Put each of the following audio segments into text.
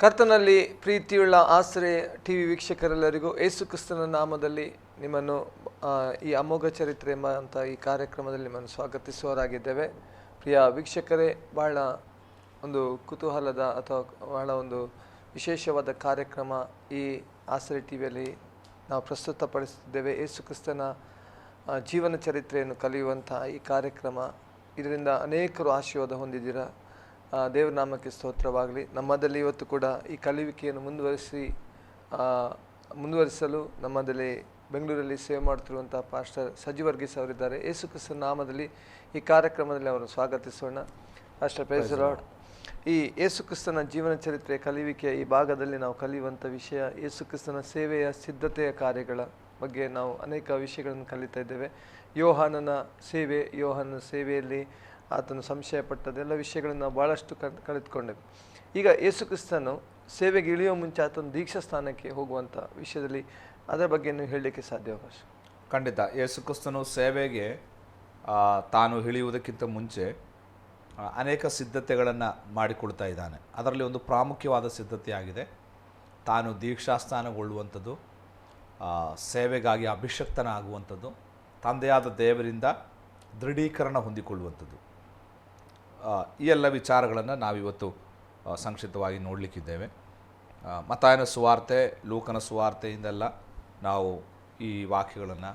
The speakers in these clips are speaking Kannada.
ಕರ್ತನಲ್ಲಿ ಪ್ರೀತಿಯುಳ್ಳ ಆಶ್ರಯ ಟಿ ವಿ ವೀಕ್ಷಕರೆಲ್ಲರಿಗೂ ಏಸು ಕ್ರಿಸ್ತನ ನಾಮದಲ್ಲಿ ನಿಮ್ಮನ್ನು ಈ ಅಮೋಘ ಚರಿತ್ರೆ ಎಂಬಂಥ ಈ ಕಾರ್ಯಕ್ರಮದಲ್ಲಿ ನಿಮ್ಮನ್ನು ಸ್ವಾಗತಿಸುವರಾಗಿದ್ದೇವೆ ಪ್ರಿಯ ವೀಕ್ಷಕರೇ, ಬಹಳ ಒಂದು ಕುತೂಹಲದ ಅಥವಾ ಬಹಳ ಒಂದು ವಿಶೇಷವಾದ ಕಾರ್ಯಕ್ರಮ ಈ ಆಸರೆ ಟಿ ವಿಯಲ್ಲಿ ನಾವು ಪ್ರಸ್ತುತಪಡಿಸುತ್ತಿದ್ದೇವೆ. ಯೇಸು ಕ್ರಿಸ್ತನ ಜೀವನ ಚರಿತ್ರೆಯನ್ನು ಕಲಿಯುವಂಥ ಈ ಕಾರ್ಯಕ್ರಮ. ಇದರಿಂದ ಅನೇಕರು ಆಶೀರ್ವಾದ ಹೊಂದಿದ್ದೀರಾ? ದೇವರ ನಾಮಕ್ಕೆ ಸ್ತೋತ್ರವಾಗಲಿ. ನಮ್ಮದಲ್ಲಿ ಇವತ್ತು ಕೂಡ ಈ ಕಲಿಯುವಿಕೆಯನ್ನು ಮುಂದುವರಿಸಿ ಮುಂದುವರಿಸಲು ನಮ್ಮದಲ್ಲಿ ಬೆಂಗಳೂರಲ್ಲಿ ಸೇವೆ ಮಾಡ್ತಿರುವಂಥ ಪಾಸ್ಟರ್ ಸಜಿ ವರ್ಗೀಸ್ ಅವರಿದ್ದಾರೆ. ಯೇಸು ಕ್ರಿಸ್ತನ ನಾಮದಲ್ಲಿ ಈ ಕಾರ್ಯಕ್ರಮದಲ್ಲಿ ಅವರನ್ನು ಸ್ವಾಗತಿಸೋಣ. ಪಾಸ್ಟರ್ ಪೇಸರಾಡ್ ಈ ಯೇಸು ಕ್ರಿಸ್ತನ ಜೀವನ ಚರಿತ್ರೆ ಕಲಿಯುವಿಕೆಯ ಈ ಭಾಗದಲ್ಲಿ ನಾವು ಕಲಿಯುವಂಥ ವಿಷಯ ಯೇಸು ಕ್ರಿಸ್ತನ ಸೇವೆಯ ಸಿದ್ಧತೆಯ ಕಾರ್ಯಗಳ ಬಗ್ಗೆ ನಾವು ಅನೇಕ ವಿಷಯಗಳನ್ನು ಕಲಿತಾ ಇದ್ದೇವೆ. ಯೋಹಾನನ ಸೇವೆ ಯೋಹಾನನ ಸೇವೆಯಲ್ಲಿ ಆತನು ಸಂಶಯ ಎಲ್ಲ ವಿಷಯಗಳನ್ನು ನಾವು ಭಾಳಷ್ಟು ಕಲಿತ್ಕೊಂಡೆವು ಈಗ ಯೇಸು ಕ್ರಿಸ್ತನು ಸೇವೆಗೆ ಇಳಿಯುವ ಮುಂಚೆ ಆತನ ದೀಕ್ಷಾ ಸ್ಥಾನಕ್ಕೆ ಹೋಗುವಂಥ ವಿಷಯದಲ್ಲಿ ಅದರ ಬಗ್ಗೆ ನೀವು ಹೇಳಲಿಕ್ಕೆ ಸಾಧ್ಯ ಅವಕಾಶ? ಖಂಡಿತ. ಯೇಸು ಕ್ರಿಸ್ತನು ಸೇವೆಗೆ ತಾನು ಇಳಿಯುವುದಕ್ಕಿಂತ ಮುಂಚೆ ಅನೇಕ ಸಿದ್ಧತೆಗಳನ್ನು ಮಾಡಿಕೊಳ್ತಾ ಇದ್ದಾನೆ. ಅದರಲ್ಲಿ ಒಂದು ಪ್ರಾಮುಖ್ಯವಾದ ಸಿದ್ಧತೆಯಾಗಿದೆ. ತಾನು ದೀಕ್ಷಾಸ್ಥಾನಗೊಳ್ಳುವಂಥದ್ದು ಸೇವೆಗಾಗಿ ಅಭಿಷಕ್ತನಾಗುವಂಥದ್ದು, ತಂದೆಯಾದ ದೇವರಿಂದ ದೃಢೀಕರಣ ಹೊಂದಿಕೊಳ್ಳುವಂಥದ್ದು. ಈ ಎಲ್ಲ ವಿಚಾರಗಳನ್ನು ನಾವಿವತ್ತು ಸಂಕ್ಷಿಪ್ತವಾಗಿ ನೋಡಲಿಕ್ಕಿದ್ದೇವೆ. ಮತಾಯನ ಸುವಾರ್ತೆ, ಲೂಕನ ಸುವಾರ್ತೆಯಿಂದೆಲ್ಲ ನಾವು ಈ ವಾಕ್ಯಗಳನ್ನು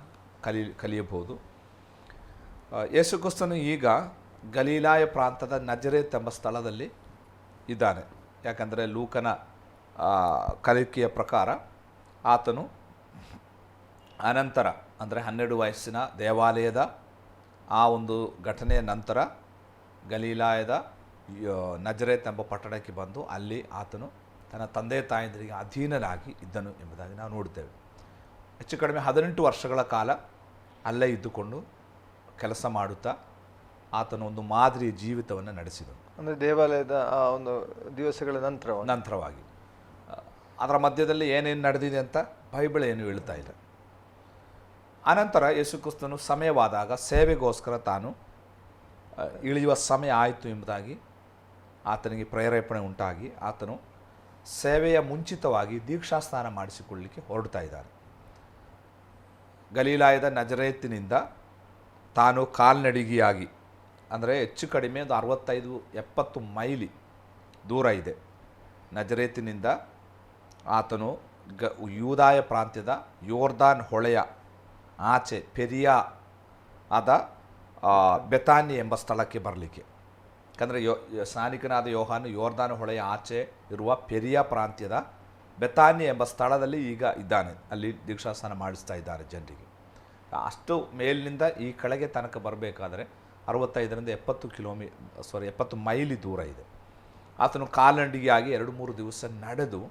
ಕಲಿ, ಕಲಿಯಬಹುದು. ಯೇಸುಕ್ರಿಸ್ತನು ಈಗ ಗಲೀಲಾಯ ಪ್ರಾಂತದ ನಜರೇತ್ ಎಂಬ ಸ್ಥಳದಲ್ಲಿ ಇದ್ದಾನೆ. ಯಾಕಂದರೆ ಲೂಕನ ಕಲಿಕೆಯ ಪ್ರಕಾರ ಆತನು ಅನಂತರ, ಅಂದರೆ ಹನ್ನೆರಡು ವಯಸ್ಸಿನ ದೇವಾಲಯದ ಆ ಒಂದು ಘಟನೆಯ ನಂತರ ಗಲೀಲಾಯದ ನಜರೇತ್ ಎಂಬ ಪಟ್ಟಣಕ್ಕೆ ಬಂದು ಅಲ್ಲಿ ಆತನು ತನ್ನ ತಂದೆ ತಾಯಂದಿರಿಗೆ ಅಧೀನನಾಗಿ ಇದ್ದನು ಎಂಬುದಾಗಿ ನಾವು ನೋಡ್ತೇವೆ ಹೆಚ್ಚು ಕಡಿಮೆ ಹದಿನೆಂಟು ವರ್ಷಗಳ ಕಾಲ ಅಲ್ಲೇ ಇದ್ದುಕೊಂಡು ಕೆಲಸ ಮಾಡುತ್ತಾ ಆತನು ಒಂದು ಮಾದರಿ ಜೀವಿತವನ್ನು ನಡೆಸಿದನು. ಅಂದರೆ ದೇವಾಲಯದ ಆ ಒಂದು ದಿವಸಗಳ ನಂತರ ನಂತರವಾಗಿ. ಅದರ ಮಧ್ಯದಲ್ಲಿ ಏನೇನು ನಡೆದಿದೆ ಅಂತ ಬೈಬಲ್ ಏನು ಹೇಳ್ತಾ ಇಲ್ಲ. ಅನಂತರ ಯೇಸುಕ್ರಿಸ್ತನು ಸಮಯವಾದಾಗ ಸೇವೆಗೋಸ್ಕರ ತಾನು ಇಳಿಯುವ ಸಮಯ ಆಯಿತು ಎಂಬುದಾಗಿ ಆತನಿಗೆ ಪ್ರೇರೇಪಣೆ ಉಂಟಾಗಿ ಆತನು ಸೇವೆಯ ಮುಂಚಿತವಾಗಿ ದೀಕ್ಷಾಸ್ನಾನ ಮಾಡಿಸಿಕೊಳ್ಳಲಿಕ್ಕೆ ಹೊರಡ್ತಾ ಇದ್ದಾನೆ. ಗಲೀಲಾಯದ ನಜರೇತಿನಿಂದ ತಾನು ಕಾಲ್ನಡಿಗೆಯಾಗಿ, ಅಂದರೆ ಹೆಚ್ಚು ಕಡಿಮೆ ಒಂದು ಅರವತ್ತೈದು, ಎಪ್ಪತ್ತು ಮೈಲಿ ದೂರ ಇದೆ. ನಜರೇತಿನಿಂದ ಆತನು ಗ, ಯೂದಾಯ ಪ್ರಾಂತ್ಯದ ಯೋರ್ದಾನ್ ಹೊಳೆಯ ಆಚೆ, ಪೆರಿಯಾ ಆದ ಬೆತಾನಿ ಎಂಬ ಸ್ಥಳಕ್ಕೆ ಬರಲಿಕ್ಕೆ. ಯಾಕಂದರೆ ಯೋ ಸ್ನಾನಿಕನಾದ ಯೋಹಾನು ಯೋರ್ದಾನ್ ಹೊಳೆಯ ಆಚೆ ಇರುವ ಪೆರಿಯ ಪ್ರಾಂತ್ಯದ ಬೆತಾನಿ ಎಂಬ ಸ್ಥಳದಲ್ಲಿ ಈಗ ಇದ್ದಾನೆ. ಅಲ್ಲಿ ದೀಕ್ಷಾಸ್ನಾನ ಮಾಡಿಸ್ತಾ ಇದ್ದಾರೆ ಜನರಿಗೆ. ಅಷ್ಟು ಮೇಲಿನಿಂದ ಈ ಕಳೆಗೆ ತನಕ ಬರಬೇಕಾದ್ರೆ ಅರವತ್ತೈದರಿಂದ ಎಪ್ಪತ್ತು ಕಿಲೋಮೀ ಸಾರಿ ಎಪ್ಪತ್ತು ಮೈಲಿ ದೂರ ಇದೆ. ಆತನು ಕಾಲಂಡಿಗೆಯಾಗಿ ಎರಡು ಮೂರು ದಿವಸ ನಡೆದು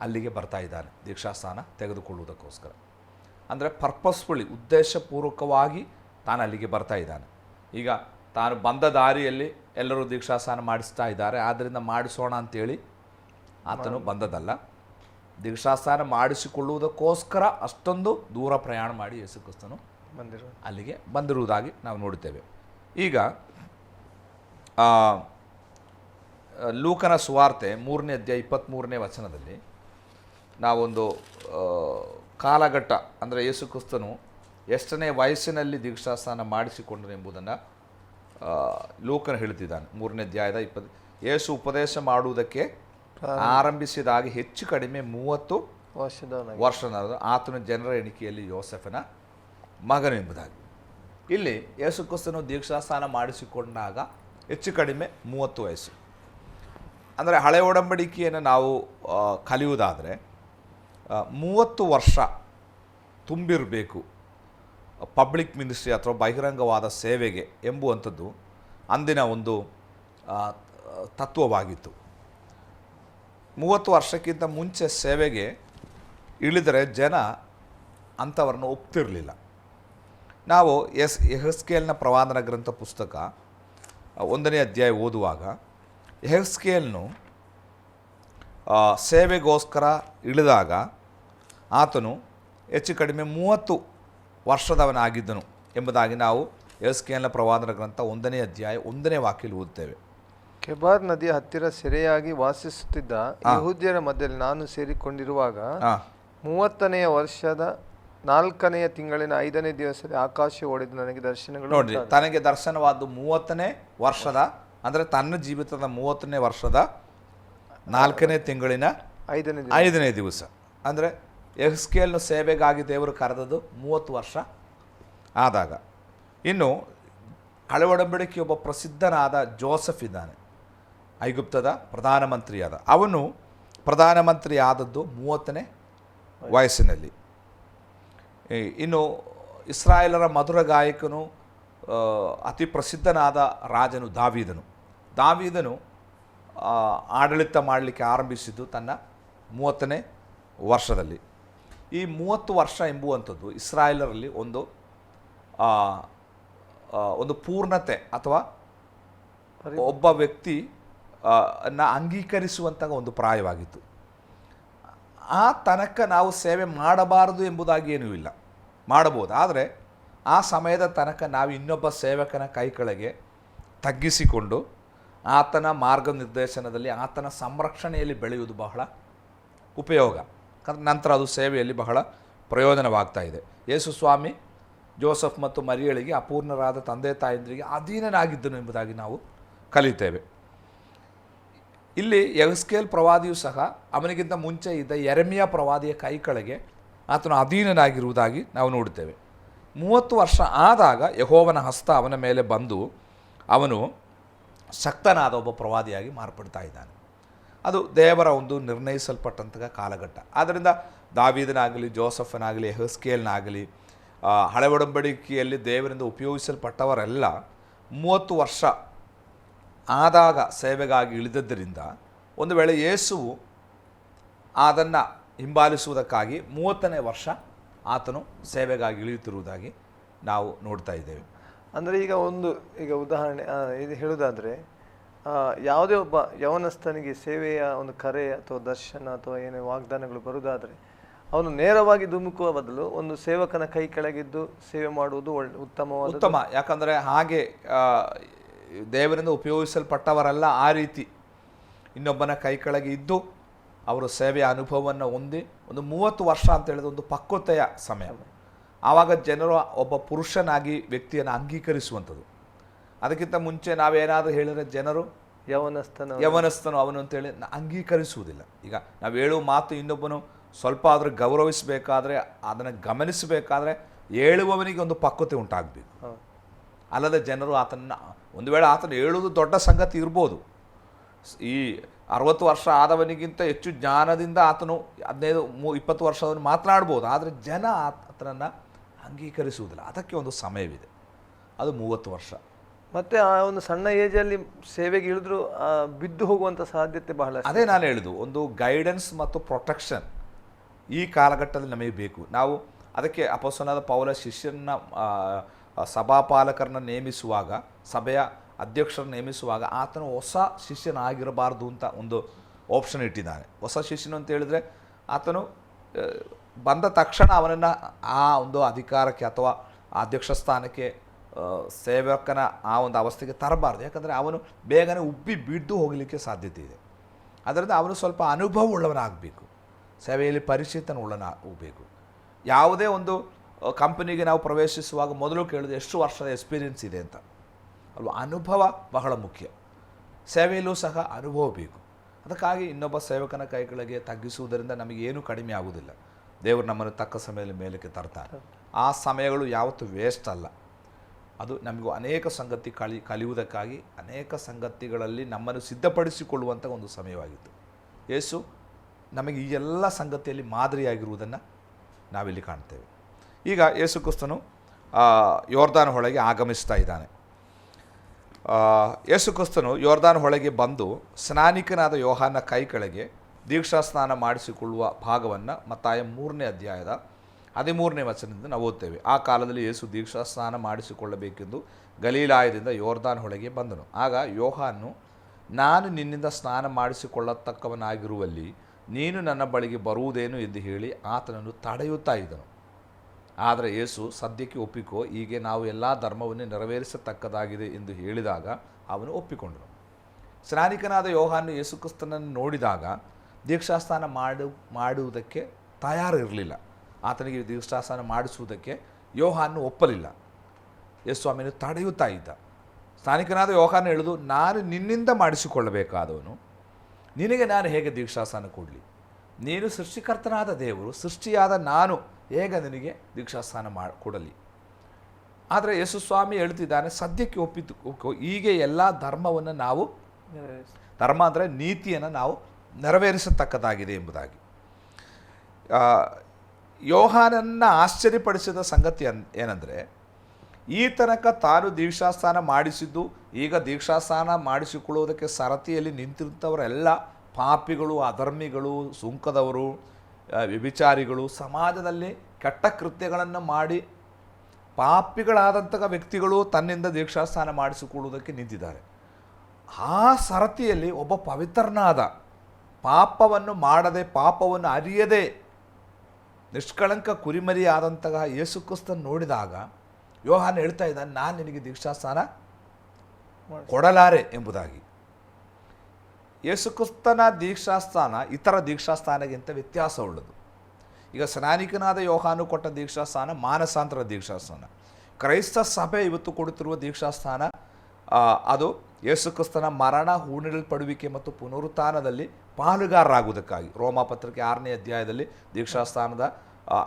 ಅಲ್ಲಿಗೆ ಬರ್ತಾ ಇದ್ದಾನೆ ದೀಕ್ಷಾಸ್ಥಾನ ತೆಗೆದುಕೊಳ್ಳುವುದಕ್ಕೋಸ್ಕರ. ಅಂದರೆ ಪರ್ಪಸ್ಫುಲಿ ಉದ್ದೇಶಪೂರ್ವಕವಾಗಿ ತಾನು ಅಲ್ಲಿಗೆ ಬರ್ತಾ ಇದ್ದಾನೆ. ಈಗ ತಾನು ಬಂದ ದಾರಿಯಲ್ಲಿ ಎಲ್ಲರೂ ದೀಕ್ಷಾಸ್ನಾನ ಮಾಡಿಸ್ತಾ ಇದ್ದಾರೆ. ಆದ್ದರಿಂದ ಮಾಡಿಸೋಣ ಅಂತೇಳಿ ಆತನು ಬಂದದಲ್ಲ. ದೀಕ್ಷಾಸ್ನಾನ ಮಾಡಿಸಿಕೊಳ್ಳುವುದಕ್ಕೋಸ್ಕರ ಅಷ್ಟೊಂದು ದೂರ ಪ್ರಯಾಣ ಮಾಡಿ ಯೇಸು ಕ್ರಿಸ್ತನು ಬಂದಿರುವ ಅಲ್ಲಿಗೆ ಬಂದಿರುವುದಾಗಿ ನಾವು ನೋಡುತ್ತೇವೆ. ಈಗ ಲೂಕನ ಸುವಾರ್ತೆ ಮೂರನೇ ಅಧ್ಯಾಯ ಇಪ್ಪತ್ತ್ಮೂರನೇ ವಚನದಲ್ಲಿ ನಾವೊಂದು ಕಾಲಘಟ್ಟ ಅಂದರೆ ಯೇಸು ಕ್ರಿಸ್ತನು ಎಷ್ಟನೇ ವಯಸ್ಸಿನಲ್ಲಿ ದೀಕ್ಷಾಸ್ನಾನ ಮಾಡಿಸಿಕೊಂಡನು ಎಂಬುದನ್ನು ಲೋಕನ ಹೇಳ್ತಿದ್ದಾನೆ. ಮೂರನೇ ಅಧ್ಯಾಯದ ಇಪ್ಪತ್ತು ಯೇಸು ಉಪದೇಶ ಮಾಡುವುದಕ್ಕೆ ಆರಂಭಿಸಿದಾಗ ಹೆಚ್ಚು ಕಡಿಮೆ ಮೂವತ್ತು ವರ್ಷದ ವರ್ಷನಾದ ಆತನ ಜನರ ಎಣಿಕೆಯಲ್ಲಿ ಯೋಸೆಫನ ಮಗನೆಂಬುದಾಗಿ ಇಲ್ಲಿ ಯೇಸು ಕ್ರಿಸ್ತನು ದೀಕ್ಷಾಸ್ನಾನ ಮಾಡಿಸಿಕೊಂಡಾಗ ಹೆಚ್ಚು ಕಡಿಮೆ ಮೂವತ್ತು ವಯಸ್ಸು. ಅಂದರೆ ಹಳೆ ಒಡಂಬಡಿಕೆಯನ್ನು ನಾವು ಕಲಿಯುವುದಾದರೆ ಮೂವತ್ತು ವರ್ಷ ತುಂಬಿರಬೇಕು. ಪಬ್ಲಿಕ್ ಮಿನಿಸ್ಟ್ರಿ ಅಥವಾ ಬಹಿರಂಗವಾದ ಸೇವೆಗೆ ಎಂಬುವಂಥದ್ದು ಅಂದಿನ ಒಂದು ತತ್ವವಾಗಿತ್ತು. ಮೂವತ್ತು ವರ್ಷಕ್ಕಿಂತ ಮುಂಚೆ ಸೇವೆಗೆ ಇಳಿದರೆ ಜನ ಅಂಥವ್ರನ್ನ ಒಪ್ತಿರಲಿಲ್ಲ. ನಾವು ಎಸ್, ಎಹಸ್ಕೇಲ್ನ ಪ್ರವಾದನ ಗ್ರಂಥ ಪುಸ್ತಕ, ಒಂದನೇ ಅಧ್ಯಾಯ ಓದುವಾಗ ಎಹಸ್ಕೇಲ್ನು ಸೇವೆಗೋಸ್ಕರ ಇಳಿದಾಗ ಆತನು ಹೆಚ್ಚು ಕಡಿಮೆ ಮೂವತ್ತು ವರ್ಷದವನಾಗಿದ್ದನು ಎಂಬುದಾಗಿ ನಾವು ಎಸ್ಕೆಎಲ್ನ ಪ್ರವಾದನ ಗ್ರಂಥ ಒಂದನೇ ಅಧ್ಯಾಯ ಒಂದನೇ ವಾಕ್ಯಲ್ಲಿ ಓದುತ್ತೇವೆ. ಕೆಬಾರ್ ನದಿಯ ಹತ್ತಿರ ಸೆರೆಯಾಗಿ ವಾಸಿಸುತ್ತಿದ್ದ ಯಹೂದ್ಯರ ಮಧ್ಯದಲ್ಲಿ ನಾನು ಸೇರಿಕೊಂಡಿರುವಾಗ ಮೂವತ್ತನೆಯ ವರ್ಷದ ನಾಲ್ಕನೆಯ ತಿಂಗಳಿನ ಐದನೇ ದಿವಸದಲ್ಲಿ ಆಕಾಶ ಒಡೆದು ನನಗೆ ದರ್ಶನಗಳು ನೋಡ್ರಿ ತನಗೆ ದರ್ಶನವಾದ್ದು ಮೂವತ್ತನೇ ವರ್ಷದ ಅಂದರೆ ತನ್ನ ಜೀವಿತದ ಮೂವತ್ತನೇ ವರ್ಷದ ನಾಲ್ಕನೇ ತಿಂಗಳಿನ ಐದನೇ ಐದನೇ ದಿವಸ. ಅಂದರೆ ಎಹ್ಸ್ಕೇಲ್ನ ಸೇವೆಗಾಗಿ ದೇವರು ಕರೆದದ್ದು ಮೂವತ್ತು ವರ್ಷ ಆದಾಗ. ಇನ್ನು ಹಳೆ ಒಬ್ಬ ಪ್ರಸಿದ್ಧನಾದ ಜೋಸಫ್ ಇದ್ದಾನೆ. ಐಗುಪ್ತದ ಪ್ರಧಾನಮಂತ್ರಿಯಾದ. ಅವನು ಪ್ರಧಾನಮಂತ್ರಿ ಆದದ್ದು ಮೂವತ್ತನೇ ವಯಸ್ಸಿನಲ್ಲಿ. ಇನ್ನು ಇಸ್ರಾಯೇಲರ ಮಧುರ ಗಾಯಕನು ಅತಿ ಪ್ರಸಿದ್ಧನಾದ ರಾಜನು ದಾವೀದನು. ದಾವೀದನು ಆಡಳಿತ ಮಾಡಲಿಕ್ಕೆ ಆರಂಭಿಸಿದ್ದು ತನ್ನ ಮೂವತ್ತನೇ ವರ್ಷದಲ್ಲಿ. ಈ ಮೂವತ್ತು ವರ್ಷ ಎಂಬುವಂಥದ್ದು ಇಸ್ರಾಯೇಲರಲ್ಲಿ ಒಂದು ಒಂದು ಪೂರ್ಣತೆ ಅಥವಾ ಒಬ್ಬ ವ್ಯಕ್ತಿ ನ ಅಂಗೀಕರಿಸುವಂತಹ ಒಂದು ಪ್ರಾಯವಾಗಿತ್ತು. ಆ ತನಕ ನಾವು ಸೇವೆ ಮಾಡಬಾರದು ಎಂಬುದಾಗಿ ಏನೂ ಇಲ್ಲ. ಮಾಡಬಹುದು. ಆದರೆ ಆ ಸಮಯದ ತನಕ ನಾವು ಇನ್ನೊಬ್ಬ ಸೇವಕನ ಕೈ ಕೆಳಗೆ ತಗ್ಗಿಸಿಕೊಂಡು ಆತನ ಮಾರ್ಗನಿರ್ದೇಶನದಲ್ಲಿ, ಆತನ ಸಂರಕ್ಷಣೆಯಲ್ಲಿ ಬೆಳೆಯುವುದು ಬಹಳ ಉಪಯೋಗ. ನಂತರ ಅದು ಸೇವೆಯಲ್ಲಿ ಬಹಳ ಪ್ರಯೋಜನವಾಗ್ತಾ ಇದೆ ಯೇಸು ಸ್ವಾಮಿ, ಜೋಸಫ್ ಮತ್ತು ಮರಿಯಳಿಗೆ ಅಪೂರ್ಣರಾದ ತಂದೆ ತಾಯಂದಿರಿಗೆ ಅಧೀನನಾಗಿದ್ದನು ಎಂಬುದಾಗಿ ನಾವು ಕಲಿತೇವೆ. ಇಲ್ಲಿ ಯಗಸ್ಕೇಲ್ ಪ್ರವಾದಿಯು ಸಹ ಅವನಿಗಿಂತ ಮುಂಚೆ ಇದ್ದ ಎರೆಮಿಯ ಪ್ರವಾದಿಯ ಕೈ ಕೆಳಗೆ ಆತನು ಅಧೀನನಾಗಿರುವುದಾಗಿ ನಾವು ನೋಡುತ್ತೇವೆ. ಮೂವತ್ತು ವರ್ಷ ಆದಾಗ ಯಹೋವನ ಹಸ್ತ ಅವನ ಮೇಲೆ ಬಂದು ಅವನು ಶಕ್ತನಾದ ಒಬ್ಬ ಪ್ರವಾದಿಯಾಗಿ ಮಾರ್ಪಡ್ತಾ ಇದ್ದಾನೆ. ಅದು ದೇವರ ಒಂದು ನಿರ್ಣಯಿಸಲ್ಪಟ್ಟಂತಹ ಕಾಲಘಟ್ಟ. ಆದ್ದರಿಂದ ದಾವಿದನಾಗಲಿ, ಜೋಸಫನಾಗಲಿ ಹಸ್ಕೇಲ್ನಾಗಲಿ ಹಳೆ ಒಡಂಬಡಿಕೆಯಲ್ಲಿ ದೇವರಿಂದ ಉಪಯೋಗಿಸಲ್ಪಟ್ಟವರೆಲ್ಲ ಮೂವತ್ತು ವರ್ಷ ಆದಾಗ ಸೇವೆಗಾಗಿ ಇಳಿದದ್ದರಿಂದ ಒಂದು ವೇಳೆ ಯೇಸುವು ಅದನ್ನು ಹಿಂಬಾಲಿಸುವುದಕ್ಕಾಗಿ ಮೂವತ್ತನೇ ವರ್ಷ ಆತನು ಸೇವೆಗಾಗಿ ಇಳಿಯುತ್ತಿರುವುದಾಗಿ ನಾವು ನೋಡ್ತಾ ಇದ್ದೇವೆ. ಅಂದರೆ ಈಗ ಒಂದು, ಈಗ ಉದಾಹರಣೆ ಇದು ಹೇಳುವುದಾದ್ರೆ ಯಾವುದೇ ಒಬ್ಬ ಯವನಸ್ಥನಿಗೆ ಸೇವೆಯ ಒಂದು ಕರೆ ಅಥವಾ ದರ್ಶನ ಅಥವಾ ಏನೇ ವಾಗ್ದಾನಗಳು ಬರುವುದಾದರೆ ಅವನು ನೇರವಾಗಿ ಧುಮುಕುವ ಬದಲು ಒಂದು ಸೇವಕನ ಕೈ ಕೆಳಗಿದ್ದು ಸೇವೆ ಮಾಡುವುದು ಒಳ್ಳೆ ಉತ್ತಮವಾದ ಉತ್ತಮ. ಯಾಕಂದರೆ ಹಾಗೆ ದೇವರಿಂದ ಉಪಯೋಗಿಸಲ್ಪಟ್ಟವರೆಲ್ಲ ಆ ರೀತಿ. ಇನ್ನೊಬ್ಬನ ಕೈ ಕೆಳಗೆ ಇದ್ದು ಅವರು ಸೇವೆಯ ಅನುಭವವನ್ನು ಹೊಂದಿ ಒಂದು ಮೂವತ್ತು ವರ್ಷ ಅಂತ ಹೇಳಿದ ಒಂದು ಪಕ್ವತೆಯ ಸಮಯ. ಆವಾಗ ಜನರು ಒಬ್ಬ ಪುರುಷನಾಗಿ ವ್ಯಕ್ತಿಯನ್ನು ಅಂಗೀಕರಿಸುವಂಥದ್ದು. ಅದಕ್ಕಿಂತ ಮುಂಚೆ ನಾವೇನಾದರೂ ಹೇಳಿದ್ರೆ ಜನರು? ಯವನಸ್ಥನ ಯವನಸ್ಥನು ಅವನು ಅಂತೇಳಿ ಹೇಳಿ ಅಂಗೀಕರಿಸುವುದಿಲ್ಲ. ಈಗ ನಾವು ಹೇಳುವ ಮಾತು ಇನ್ನೊಬ್ಬನು ಸ್ವಲ್ಪ ಆದರೂ ಗೌರವಿಸಬೇಕಾದ್ರೆ ಅದನ್ನು ಗಮನಿಸಬೇಕಾದ್ರೆ ಹೇಳುವವನಿಗೆ ಒಂದು ಪಕ್ವತೆ ಉಂಟಾಗಬೇಕು. ಅಲ್ಲದೆ ಜನರು ಆತನ ಒಂದು ವೇಳೆ ಆತನ ಹೇಳುವುದು ದೊಡ್ಡ ಸಂಗತಿ ಇರ್ಬೋದು. ಈ ಅರವತ್ತು ವರ್ಷ ಆದವನಿಗಿಂತ ಹೆಚ್ಚು ಜ್ಞಾನದಿಂದ ಆತನು ಹದಿನೈದು ಮೂ ಇಪ್ಪತ್ತು ವರ್ಷದವನು ಮಾತನಾಡ್ಬೋದು. ಆದರೆ ಜನ ಆತ- ಆತನನ್ನು ಅಂಗೀಕರಿಸುವುದಿಲ್ಲ. ಅದಕ್ಕೆ ಒಂದು ಸಮಯವಿದೆ. ಅದು ಮೂವತ್ತು ವರ್ಷ. ಮತ್ತೆ ಆ ಒಂದು ಸಣ್ಣ ಏಜಲ್ಲಿ ಸೇವೆಗೆ ಇಳಿದ್ರು ಬಿದ್ದು ಹೋಗುವಂತ ಸಾಧ್ಯತೆ ಬಹಳ ಅದೇ ನಾನು ಹೇಳಿದ್ದು, ಒಂದು ಗೈಡೆನ್ಸ್ ಮತ್ತು ಪ್ರೊಟೆಕ್ಷನ್ ಈ ಕಾಲಘಟ್ಟದಲ್ಲಿ ನಮಗೆ ಬೇಕು. ನಾವು ಅದಕ್ಕೆ ಅಪಸನಾದ ಪೌಲ ಶಿಷ್ಯನ ಸಭಾಪಾಲಕರನ್ನ ನೇಮಿಸುವಾಗ, ಸಭೆಯ ಅಧ್ಯಕ್ಷರನ್ನ ನೇಮಿಸುವಾಗ ಆತನು ಹೊಸ ಶಿಷ್ಯನಾಗಿರಬಾರ್ದು ಅಂತ ಒಂದು ಆಪ್ಷನ್ ಇಟ್ಟಿದ್ದಾನೆ. ಹೊಸ ಶಿಷ್ಯನು ಅಂತ ಹೇಳಿದ್ರೆ ಆತನು ಬಂದ ತಕ್ಷಣ ಅವನನ್ನು ಆ ಒಂದು ಅಧಿಕಾರಕ್ಕೆ ಅಥವಾ ಅಧ್ಯಕ್ಷ ಸ್ಥಾನಕ್ಕೆ ಸೇವಕನ ಆ ಒಂದು ಅವಸ್ಥೆಗೆ ತರಬಾರ್ದು. ಯಾಕಂದರೆ ಅವನು ಬೇಗನೆ ಉಬ್ಬಿ ಬಿದ್ದು ಹೋಗಲಿಕ್ಕೆ ಸಾಧ್ಯತೆ ಇದೆ. ಅದರಿಂದ ಅವನು ಸ್ವಲ್ಪ ಅನುಭವ ಉಳ್ಳವನಾಗಬೇಕು. ಸೇವೆಯಲ್ಲಿ ಹೋಗಬೇಕು ಯಾವುದೇ ಒಂದು ಕಂಪನಿಗೆ ನಾವು ಪ್ರವೇಶಿಸುವಾಗ ಮೊದಲು ಕೇಳಿದ್ರೆ ಎಷ್ಟು ವರ್ಷದ ಎಕ್ಸ್ಪೀರಿಯನ್ಸ್ ಇದೆ ಅಂತ. ಅಲ್ವಾ? ಅನುಭವ ಬಹಳ ಮುಖ್ಯ. ಸೇವೆಯಲ್ಲೂ ಸಹ ಅನುಭವ ಬೇಕು. ಅದಕ್ಕಾಗಿ ಇನ್ನೊಬ್ಬ ಸೇವಕನ ಕೈ ಕೆಳಗೆ ತಗ್ಗಿಸುವುದರಿಂದ ನಮಗೇನು ಕಡಿಮೆ ಆಗುವುದಿಲ್ಲ. ದೇವರು ನಮ್ಮನ್ನು ತಕ್ಕ ಸಮಯದಲ್ಲಿ ಮೇಲಕ್ಕೆ ತರ್ತಾರೆ. ಆ ಸಮಯಗಳು ಯಾವತ್ತೂ ವೇಸ್ಟ್ ಅಲ್ಲ. ಅದು ನಮಗೂ ಅನೇಕ ಸಂಗತಿ ಕಲಿ ಕಲಿಯುವುದಕ್ಕಾಗಿ ಅನೇಕ ಸಂಗತಿಗಳಲ್ಲಿ ನಮ್ಮನ್ನು ಸಿದ್ಧಪಡಿಸಿಕೊಳ್ಳುವಂಥ ಒಂದು ಸಮಯವಾಗಿತ್ತು. ಯೇಸು ನಮಗೆ ಈ ಎಲ್ಲ ಸಂಗತಿಯಲ್ಲಿ ಮಾದರಿಯಾಗಿರುವುದನ್ನು ನಾವಿಲ್ಲಿ ಕಾಣ್ತೇವೆ. ಈಗ ಯೇಸು ಕ್ರಿಸ್ತನು ಯೋರ್ದಾನ್ ಹೊಳೆಗೆ ಆಗಮಿಸ್ತಾ ಇದ್ದಾನೆ. ಯೇಸು ಕ್ರಿಸ್ತನು ಯೋರ್ದಾನ್ ಹೊಳೆಗೆ ಬಂದು ಸ್ನಾನಿಕನಾದ ಯೋಹಾನ ಕೈ ಕೆಳಗೆ ದೀಕ್ಷಾ ಸ್ನಾನ ಮಾಡಿಸಿಕೊಳ್ಳುವ ಭಾಗವನ್ನು ಮತ್ತಾಯ ಮೂರನೇ ಅಧ್ಯಾಯದ ಹದಿಮೂರನೇ ವಚನದಿಂದ ನಾವು ಓದ್ತೇವೆ, ಆ ಕಾಲದಲ್ಲಿ ಯೇಸು ದೀಕ್ಷಾ ಸ್ನಾನ ಮಾಡಿಸಿಕೊಳ್ಳಬೇಕೆಂದು ಗಲೀಲಾಯದಿಂದ ಯೋರ್ದಾನ್ ಹೊಳೆಗೆ ಬಂದನು. ಆಗ ಯೋಹಾನು ನಾನು ನಿನ್ನಿಂದ ಸ್ನಾನ ಮಾಡಿಸಿಕೊಳ್ಳತಕ್ಕವನಾಗಿರುವಲ್ಲಿ ನೀನು ನನ್ನ ಬಳಿಗೆ ಬರುವುದೇನು ಎಂದು ಹೇಳಿ ಆತನನ್ನು ತಡೆಯುತ್ತಾ ಇದ್ದನು. ಆದರೆ ಯೇಸು, ಸದ್ಯಕ್ಕೆ ಒಪ್ಪಿಕೋ, ಹೀಗೆ ನಾವು ಎಲ್ಲ ಧರ್ಮವನ್ನು ನೆರವೇರಿಸತಕ್ಕದಾಗಿದೆ ಎಂದು ಹೇಳಿದಾಗ ಅವನು ಒಪ್ಪಿಕೊಂಡನು. ಸ್ನಾನಿಕನಾದ ಯೋಹಾನು ಯೇಸುಕ್ರಿಸ್ತನನ್ನು ನೋಡಿದಾಗ ದೀಕ್ಷಾಸ್ನಾನ ಮಾಡು, ಮಾಡುವುದಕ್ಕೆ ತಯಾರಿರಲಿಲ್ಲ. ಆತನಿಗೆ ದೀಕ್ಷಾಸನ ಮಾಡಿಸುವುದಕ್ಕೆ ಯೋಹಾನ್ನು ಒಪ್ಪಲಿಲ್ಲ. ಯೇಸ್ವಾಮಿಯನ್ನು ತಡೆಯುತ್ತಾ ಇದ್ದ. ಸ್ಥಾನಿಕನಾದ ಯೋಹಾನ ಹೇಳಿದು ನಾನು ನಿನ್ನಿಂದ ಮಾಡಿಸಿಕೊಳ್ಳಬೇಕಾದವನು ನಿನಗೆ ನಾನು ಹೇಗೆ ದೀಕ್ಷಾಸನ ಕೊಡಲಿ? ನೀನು ಸೃಷ್ಟಿಕರ್ತನಾದ ದೇವರು ಸೃಷ್ಟಿಯಾದ ನಾನು ಹೇಗೆ ನಿನಗೆ ದೀಕ್ಷಾಸ್ಥಾನ ಮಾಡಿ ಕೊಡಲಿ? ಆದರೆ ಯೇಸು ಸ್ವಾಮಿ ಹೇಳ್ತಿದ್ದಾನೆ ಸದ್ಯಕ್ಕೆ ಒಪ್ಪಿದ್ದು ಹೀಗೆ ಎಲ್ಲ ಧರ್ಮವನ್ನು ನಾವು ಧರ್ಮ ಅಂದರೆ ನೀತಿಯನ್ನು ನಾವು ನೆರವೇರಿಸತಕ್ಕದ್ದಾಗಿದೆ ಎಂಬುದಾಗಿ. ಯೋಹಾನನ್ನ ಆಶ್ಚರ್ಯಪಡಿಸಿದ ಸಂಗತಿ ಅನ್, ಏನಂದರೆ, ಈ ತನಕ ತಾನು ದೀಕ್ಷಾಸ್ಥಾನ ಮಾಡಿಸಿದ್ದು, ಈಗ ದೀಕ್ಷಾಸ್ಥಾನ ಮಾಡಿಸಿಕೊಳ್ಳುವುದಕ್ಕೆ ಸರತಿಯಲ್ಲಿ ನಿಂತಿರುತ್ತವರೆಲ್ಲ ಪಾಪಿಗಳು, ಅಧರ್ಮಿಗಳು, ಸುಂಕದವರು ವ್ಯಭಿಚಾರಿಗಳು, ಸಮಾಜದಲ್ಲಿ ಕೆಟ್ಟ ಕೃತ್ಯಗಳನ್ನು ಮಾಡಿ ಪಾಪಿಗಳಾದಂತಹ ವ್ಯಕ್ತಿಗಳು ತನ್ನಿಂದ ದೀಕ್ಷಾಸ್ಥಾನ ಮಾಡಿಸಿಕೊಳ್ಳುವುದಕ್ಕೆ ನಿಂತಿದ್ದಾರೆ. ಆ ಸರತಿಯಲ್ಲಿ ಒಬ್ಬ ಪವಿತ್ರನಾದ ಪಾಪವನ್ನು ಮಾಡದೆ, ಪಾಪವನ್ನು ಅರಿಯದೆ ನಿಷ್ಕಳಂಕ ಕುರಿಮರಿ ಆದಂತಹ ಯೇಸುಕ್ರಿಸ್ತನ ನೋಡಿದಾಗ ಯೋಹಾನ್ ಹೇಳ್ತಾ ಇದ್ದಾನೆ, ನಾನು ನಿನಗೆ ದೀಕ್ಷಾಸ್ಥಾನ ಕೊಡಲಾರೆ ಎಂಬುದಾಗಿ. ಯೇಸುಕ್ರಿಸ್ತನ ದೀಕ್ಷಾಸ್ಥಾನ ಇತರ ದೀಕ್ಷಾಸ್ಥಾನಗಿಂತ ವ್ಯತ್ಯಾಸ ಉಳ್ಳದು ಈಗ ಸ್ನಾನಿಕನಾದ ಯೋಹಾನು ಕೊಟ್ಟ ದೀಕ್ಷಾಸ್ಥಾನ ಮಾನಸಾಂತರ ದೀಕ್ಷಾಸ್ಥಾನ ಕ್ರೈಸ್ತ ಸಭೆ ಇವತ್ತು ಕೊಡುತ್ತಿರುವ ದೀಕ್ಷಾಸ್ಥಾನ ಅದು ಯೇಸುಕ್ರಿಸ್ತನ ಮರಣ ಹೂಣಿಡಲ್ಪಡುವಿಕೆ ಮತ್ತು ಪುನರುತ್ಥಾನದಲ್ಲಿ ಪಾಲುಗಾರರಾಗುವುದಕ್ಕಾಗಿ. ರೋಮಾ ಪತ್ರಿಕೆ ಆರನೇ ಅಧ್ಯಾಯದಲ್ಲಿ ದೀಕ್ಷಾಸ್ಥಾನದ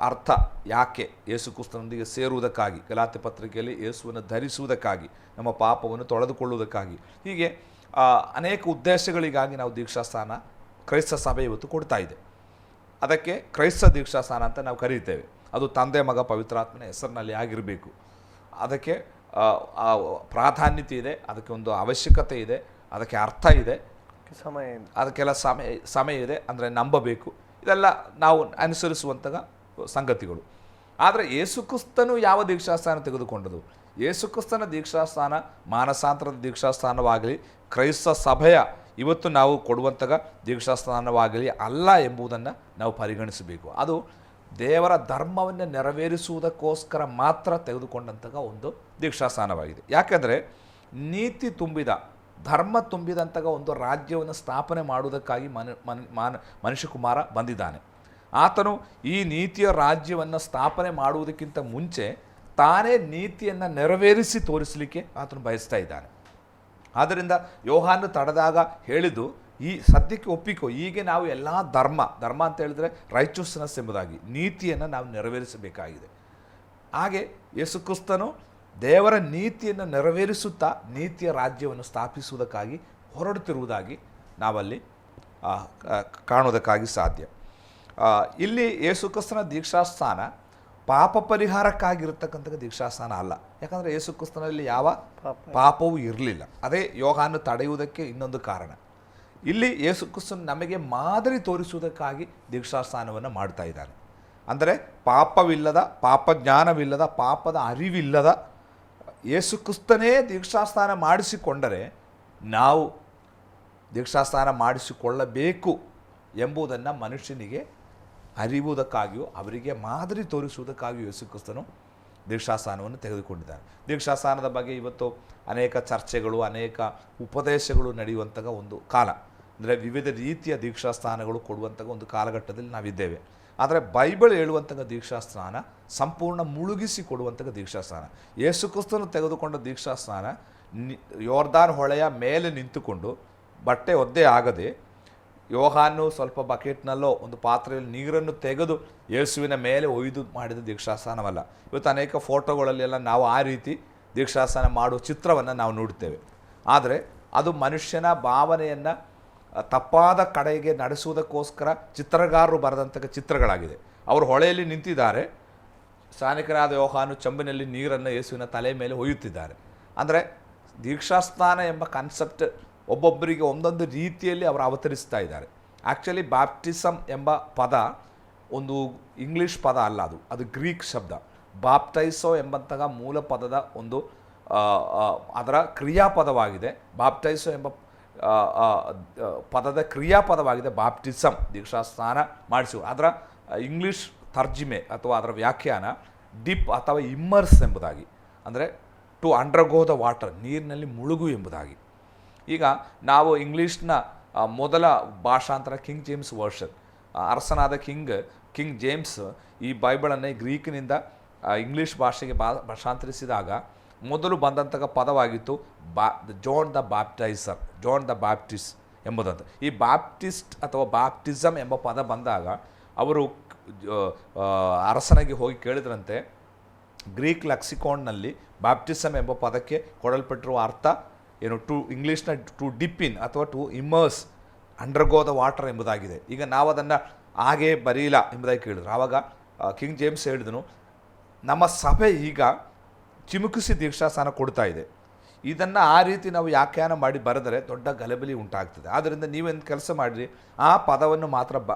ಅರ್ಥ ಯಾಕೆ ಯೇಸುಕ್ರಿಸ್ತನೊಂದಿಗೆ ಸೇರುವುದಕ್ಕಾಗಿ ಗಲಾತಿ ಪತ್ರಿಕೆಯಲ್ಲಿ ಯೇಸುವನ್ನು ಧರಿಸುವುದಕ್ಕಾಗಿ, ನಮ್ಮ ಪಾಪವನ್ನು ತೊಳೆದುಕೊಳ್ಳುವುದಕ್ಕಾಗಿ. ಹೀಗೆ ಅನೇಕ ಉದ್ದೇಶಗಳಿಗಾಗಿ ನಾವು ದೀಕ್ಷಾಸ್ಥಾನ ಕ್ರೈಸ್ತ ಸಭೆ ಇವತ್ತು ಕೊಡ್ತಾ ಇದೆ. ಅದಕ್ಕೆ ಕ್ರೈಸ್ತ ದೀಕ್ಷಾಸ್ಥಾನ ಅಂತ ನಾವು ಕರೀತೇವೆ. ಅದು ತಂದೆ ಮಗ ಪವಿತ್ರಾತ್ಮನ ಹೆಸರಿನಲ್ಲಿ ಆಗಿರಬೇಕು. ಅದಕ್ಕೆ ಪ್ರಾಧಾನ್ಯತೆ ಇದೆ, ಅದಕ್ಕೆ ಒಂದು ಅವಶ್ಯಕತೆ ಇದೆ, ಅದಕ್ಕೆ ಅರ್ಥ ಇದೆ. ಸಮಯ. ಅದಕ್ಕೆಲ್ಲ ಸಮಯ ಸಮಯ ಇದೆ, ಅಂದರೆ ನಂಬಬೇಕು. ಇದೆಲ್ಲ ನಾವು ಅನುಸರಿಸುವಂತಹ ಸಂಗತಿಗಳು. ಆದರೆ ಯೇಸುಕ್ರಿಸ್ತನು ಯಾವ ದೀಕ್ಷಾಸ್ಥಾನ ತೆಗೆದುಕೊಂಡದು ಯೇಸುಕ್ರಿಸ್ತನ ದೀಕ್ಷಾಸ್ಥಾನ ಮಾನಸಾಂತರದ ದೀಕ್ಷಾಸ್ಥಾನವಾಗಲಿ ಕ್ರೈಸ್ತ ಸಭೆಯ ಇವತ್ತು ನಾವು ಕೊಡುವಂತಹ ದೀಕ್ಷಾಸ್ಥಾನವಾಗಲಿ ಅಲ್ಲ ಎಂಬುದನ್ನು ನಾವು ಪರಿಗಣಿಸಬೇಕು. ಅದು ದೇವರ ಧರ್ಮವನ್ನು ನೆರವೇರಿಸುವುದಕ್ಕೋಸ್ಕರ ಮಾತ್ರ ತೆಗೆದುಕೊಂಡಂತಹ ಒಂದು ದೀಕ್ಷಾಸ್ಥಾನವಾಗಿದೆ ಯಾಕೆಂದರೆ ನೀತಿ ತುಂಬಿದ ಧರ್ಮ ತುಂಬಿದಂತಹ ಒಂದು ರಾಜ್ಯವನ್ನು ಸ್ಥಾಪನೆ ಮಾಡುವುದಕ್ಕಾಗಿ ಮನು, ಮನ್, ಮಾನ, ಮನುಷ್ಯಕುಮಾರ ಬಂದಿದ್ದಾನೆ. ಆತನು ಈ ನೀತಿಯ ರಾಜ್ಯವನ್ನು ಸ್ಥಾಪನೆ ಮಾಡುವುದಕ್ಕಿಂತ ಮುಂಚೆ ತಾನೇ ನೀತಿಯನ್ನು ನೆರವೇರಿಸಿ ತೋರಿಸಲಿಕ್ಕೆ ಆತನು ಬಯಸ್ತಾ ಇದ್ದಾನೆ. ಆದ್ದರಿಂದ ಯೋಹಾನು ತಡೆದಾಗ ಹೇಳಿದ್ದು, ಈ ಸದ್ಯಕ್ಕೆ ಒಪ್ಪಿಕೋ, ಹೀಗೆ ನಾವು ಎಲ್ಲ ಧರ್ಮ ಧರ್ಮ ಅಂತ ಹೇಳಿದ್ರೆ ರೈಚೂಸ್ನೆಸ್ ಎಂಬುದಾಗಿ, ನೀತಿಯನ್ನು ನಾವು ನೆರವೇರಿಸಬೇಕಾಗಿದೆ. ಹಾಗೆ ಯೇಸುಕ್ರಿಸ್ತನು ದೇವರ ನೀತಿಯನ್ನು ನೆರವೇರಿಸುತ್ತಾ ನೀತಿಯ ರಾಜ್ಯವನ್ನು ಸ್ಥಾಪಿಸುವುದಕ್ಕಾಗಿ ಹೊರಡುತ್ತಿರುವುದಾಗಿ ನಾವಲ್ಲಿ ಕಾಣುವುದಕ್ಕಾಗಿ ಸಾಧ್ಯ. ಇಲ್ಲಿ ಯೇಸುಕ್ರಿಸ್ತನ ದೀಕ್ಷಾಸ್ಥಾನ ಪಾಪ ಪರಿಹಾರಕ್ಕಾಗಿರತಕ್ಕಂಥ ದೀಕ್ಷಾಸ್ಥಾನ ಅಲ್ಲ. ಯಾಕಂದರೆ ಯೇಸುಕ್ರಿಸ್ತನಲ್ಲಿ ಯಾವ ಪಾಪವೂ ಇರಲಿಲ್ಲ. ಅದೇ ಯೋಗಾನ್ನು ತಡೆಯುವುದಕ್ಕೆ ಇನ್ನೊಂದು ಕಾರಣ. ಇಲ್ಲಿ ಯೇಸುಕ್ರಿಸ್ತನ್ ನಮಗೆ ಮಾದರಿ ತೋರಿಸುವುದಕ್ಕಾಗಿ ದೀಕ್ಷಾಸ್ಥಾನವನ್ನು ಮಾಡ್ತಾ ಇದ್ದಾನೆ. ಅಂದರೆ ಪಾಪವಿಲ್ಲದ ಪಾಪ ಜ್ಞಾನವಿಲ್ಲದ ಪಾಪದ ಅರಿವಿಲ್ಲದ ಯೇಸುಕ್ರಿಸ್ತನೇ ದೀಕ್ಷಾಸ್ಥಾನ ಮಾಡಿಸಿಕೊಂಡರೆ ನಾವು ದೀಕ್ಷಾಸ್ಥಾನ ಮಾಡಿಸಿಕೊಳ್ಳಬೇಕು ಎಂಬುದನ್ನು ಮನುಷ್ಯನಿಗೆ ಅರಿಯುವುದಕ್ಕಾಗಿಯೂ, ಅವರಿಗೆ ಮಾದರಿ ತೋರಿಸುವುದಕ್ಕಾಗಿಯೂ ಯೇಸುಕ್ರಿಸ್ತನು ದೀಕ್ಷಾಸ್ಥಾನವನ್ನು ತೆಗೆದುಕೊಂಡಿದ್ದಾರೆ ದೀಕ್ಷಾಸ್ಥಾನದ ಬಗ್ಗೆ ಇವತ್ತು ಅನೇಕ ಚರ್ಚೆಗಳು, ಅನೇಕ ಉಪದೇಶಗಳು ನಡೆಯುವಂತಹ ಒಂದು ಕಾಲ. ಅಂದರೆ ವಿವಿಧ ರೀತಿಯ ದೀಕ್ಷಾಸ್ಥಾನಗಳು ಕೊಡುವಂತಹ ಒಂದು ಕಾಲಘಟ್ಟದಲ್ಲಿ ನಾವಿದ್ದೇವೆ. ಆದರೆ ಬೈಬಲ್ ಹೇಳುವಂತಹ ದೀಕ್ಷಾಸ್ನಾನ, ಸಂಪೂರ್ಣ ಮುಳುಗಿಸಿ ಕೊಡುವಂತಹ ಯೇಸು ಯೇಸುಕ್ರಿಸ್ತನು ತೆಗೆದುಕೊಂಡ ದೀಕ್ಷಾ ಸ್ನಾನ ಯೋರ್ದಾನ್ ಹೊಳೆಯ ಮೇಲೆ ನಿಂತುಕೊಂಡು ಬಟ್ಟೆ ಒದ್ದೆ ಆಗದೆ ಯೋಹಾನು ಸ್ವಲ್ಪ ಬಕೆಟ್ನಲ್ಲೋ ಒಂದು ಪಾತ್ರೆಯಲ್ಲಿ ನೀರನ್ನು ತೆಗೆದು ಯೇಸುವಿನ ಮೇಲೆ ಒಯ್ದು ಮಾಡಿದ ದೀಕ್ಷಾಸ್ನಾನವಲ್ಲ. ಇವತ್ತು ಅನೇಕ ಫೋಟೋಗಳಲ್ಲೆಲ್ಲ ನಾವು ಆ ರೀತಿ ದೀಕ್ಷಾಸ್ನಾನ ಮಾಡುವ ಚಿತ್ರವನ್ನು ನಾವು ನೋಡ್ತೇವೆ ಆದರೆ ಅದು ಮನುಷ್ಯನ ಭಾವನೆಯನ್ನು ತಪ್ಪಾದ ಕಡೆಗೆ ನಡೆಸುವುದಕ್ಕೋಸ್ಕರ ಚಿತ್ರಗಾರರು ಬರೆದಂಥ ಚಿತ್ರಗಳಾಗಿದೆ. ಅವರು ಹೊಳೆಯಲ್ಲಿ ನಿಂತಿದ್ದಾರೆ. ಸ್ಥಾನಿಕರಾದ ಯೋಹಾನು ಚಂಬಿನಲ್ಲಿ ನೀರನ್ನು ಯೇಸುವಿನ ತಲೆ ಮೇಲೆ ಹೊಯ್ಯುತ್ತಿದ್ದಾರೆ ಅಂದರೆ ದೀಕ್ಷಾಸ್ಥಾನ ಎಂಬ ಕಾನ್ಸೆಪ್ಟ್ ಒಬ್ಬೊಬ್ಬರಿಗೆ ಒಂದೊಂದು ರೀತಿಯಲ್ಲಿ ಅವರು ಅವತರಿಸ್ತಾ ಇದ್ದಾರೆ. ಆ್ಯಕ್ಚುಲಿ ಬ್ಯಾಪ್ಟಿಸಮ್ ಎಂಬ ಪದ ಒಂದು ಇಂಗ್ಲೀಷ್ ಪದ ಅಲ್ಲ ಅದು. ಅದು ಗ್ರೀಕ್ ಶಬ್ದ. ಬಾಪ್ಟೈಸೋ ಎಂಬಂತಹ ಮೂಲ ಪದದ ಒಂದು ಅದರ ಕ್ರಿಯಾಪದವಾಗಿದೆ. ಬಾಪ್ಟೈಸೋ ಎಂಬ ಪದದ ಕ್ರಿಯಾಪದವಾಗಿದೆ ಬಾಪ್ಟಿಸಮ್ ದೀಕ್ಷಾ ಸ್ನಾನ ಮಾಡಿಸು ಅದರ ಇಂಗ್ಲೀಷ್ ತರ್ಜಿಮೆ ಅಥವಾ ಅದರ ವ್ಯಾಖ್ಯಾನ ಡಿಪ್ ಅಥವಾ ಇಮ್ಮರ್ಸ್ ಎಂಬುದಾಗಿ. ಅಂದರೆ ಟು ಅಂಡರ್ಗೋ ದ ವಾಟರ್, ನೀರಿನಲ್ಲಿ ಮುಳುಗು ಎಂಬುದಾಗಿ. ಈಗ ನಾವು ಇಂಗ್ಲೀಷ್ನ ಮೊದಲ ಭಾಷಾಂತರ ಕಿಂಗ್ ಜೇಮ್ಸ್ ವರ್ಷನ್ ಅರಸನಾದ ಕಿಂಗ್ ಕಿಂಗ್ ಜೇಮ್ಸ್ ಈ ಬೈಬಲನ್ನು ಗ್ರೀಕ್ನಿಂದ ಇಂಗ್ಲೀಷ್ ಭಾಷೆಗೆ ಭಾಷಾಂತರಿಸಿದಾಗ ಮೊದಲು ಬಂದಂತಹ ಪದವಾಗಿತ್ತು ಬಾ John the baptiser John the Baptist ಎಂಬುದಂತ. ಈ ಬಾಪ್ಟಿಸ್ಟ್ ಅಥವಾ ಬ್ಯಾಪ್ಟಿಸಮ್ ಎಂಬ ಪದ ಬಂದಾಗ ಅವರು ಅರಸನಿಗೆ ಹೋಗಿ ಕೇಳಿದ್ರಂತೆ ಗ್ರೀಕ್ ಲಕ್ಸಿಕೋನ್ನಲ್ಲಿ ಬ್ಯಾಪ್ಟಿಸಮ್ ಎಂಬ ಪದಕ್ಕೆ ಕೊಡಲ್ಪಟ್ಟಿರುವ ಅರ್ಥ ಏನು ಟು ಇಂಗ್ಲೀಷ್ನ ಟು ಡಿಪ್ ಇನ್ ಅಥವಾ to immerse undergo the water ಎಂಬುದಾಗಿದೆ. ಈಗ ನಾವು ಅದನ್ನು ಹಾಗೇ ಬರೀಲ್ಲ ಎಂಬುದಾಗಿ ಕೇಳಿದ್ರು. ಆವಾಗ ಕಿಂಗ್ ಜೇಮ್ಸ್ ಹೇಳಿದನು, ನಮ್ಮ ಸಭೆ ಈಗ ಚಿಮುಕಿಸಿ ದೀಕ್ಷಾಸ್ಥಾನ ಕೊಡ್ತಾ ಇದೆ. ಇದನ್ನು ಆ ರೀತಿ ನಾವು ವ್ಯಾಖ್ಯಾನ ಮಾಡಿ ಬರೆದರೆ ದೊಡ್ಡ ಗಲಬಲಿ ಉಂಟಾಗ್ತದೆ. ಆದ್ದರಿಂದ ನೀವೇನು ಕೆಲಸ ಮಾಡಿರಿ, ಆ ಪದವನ್ನು ಮಾತ್ರ ಬ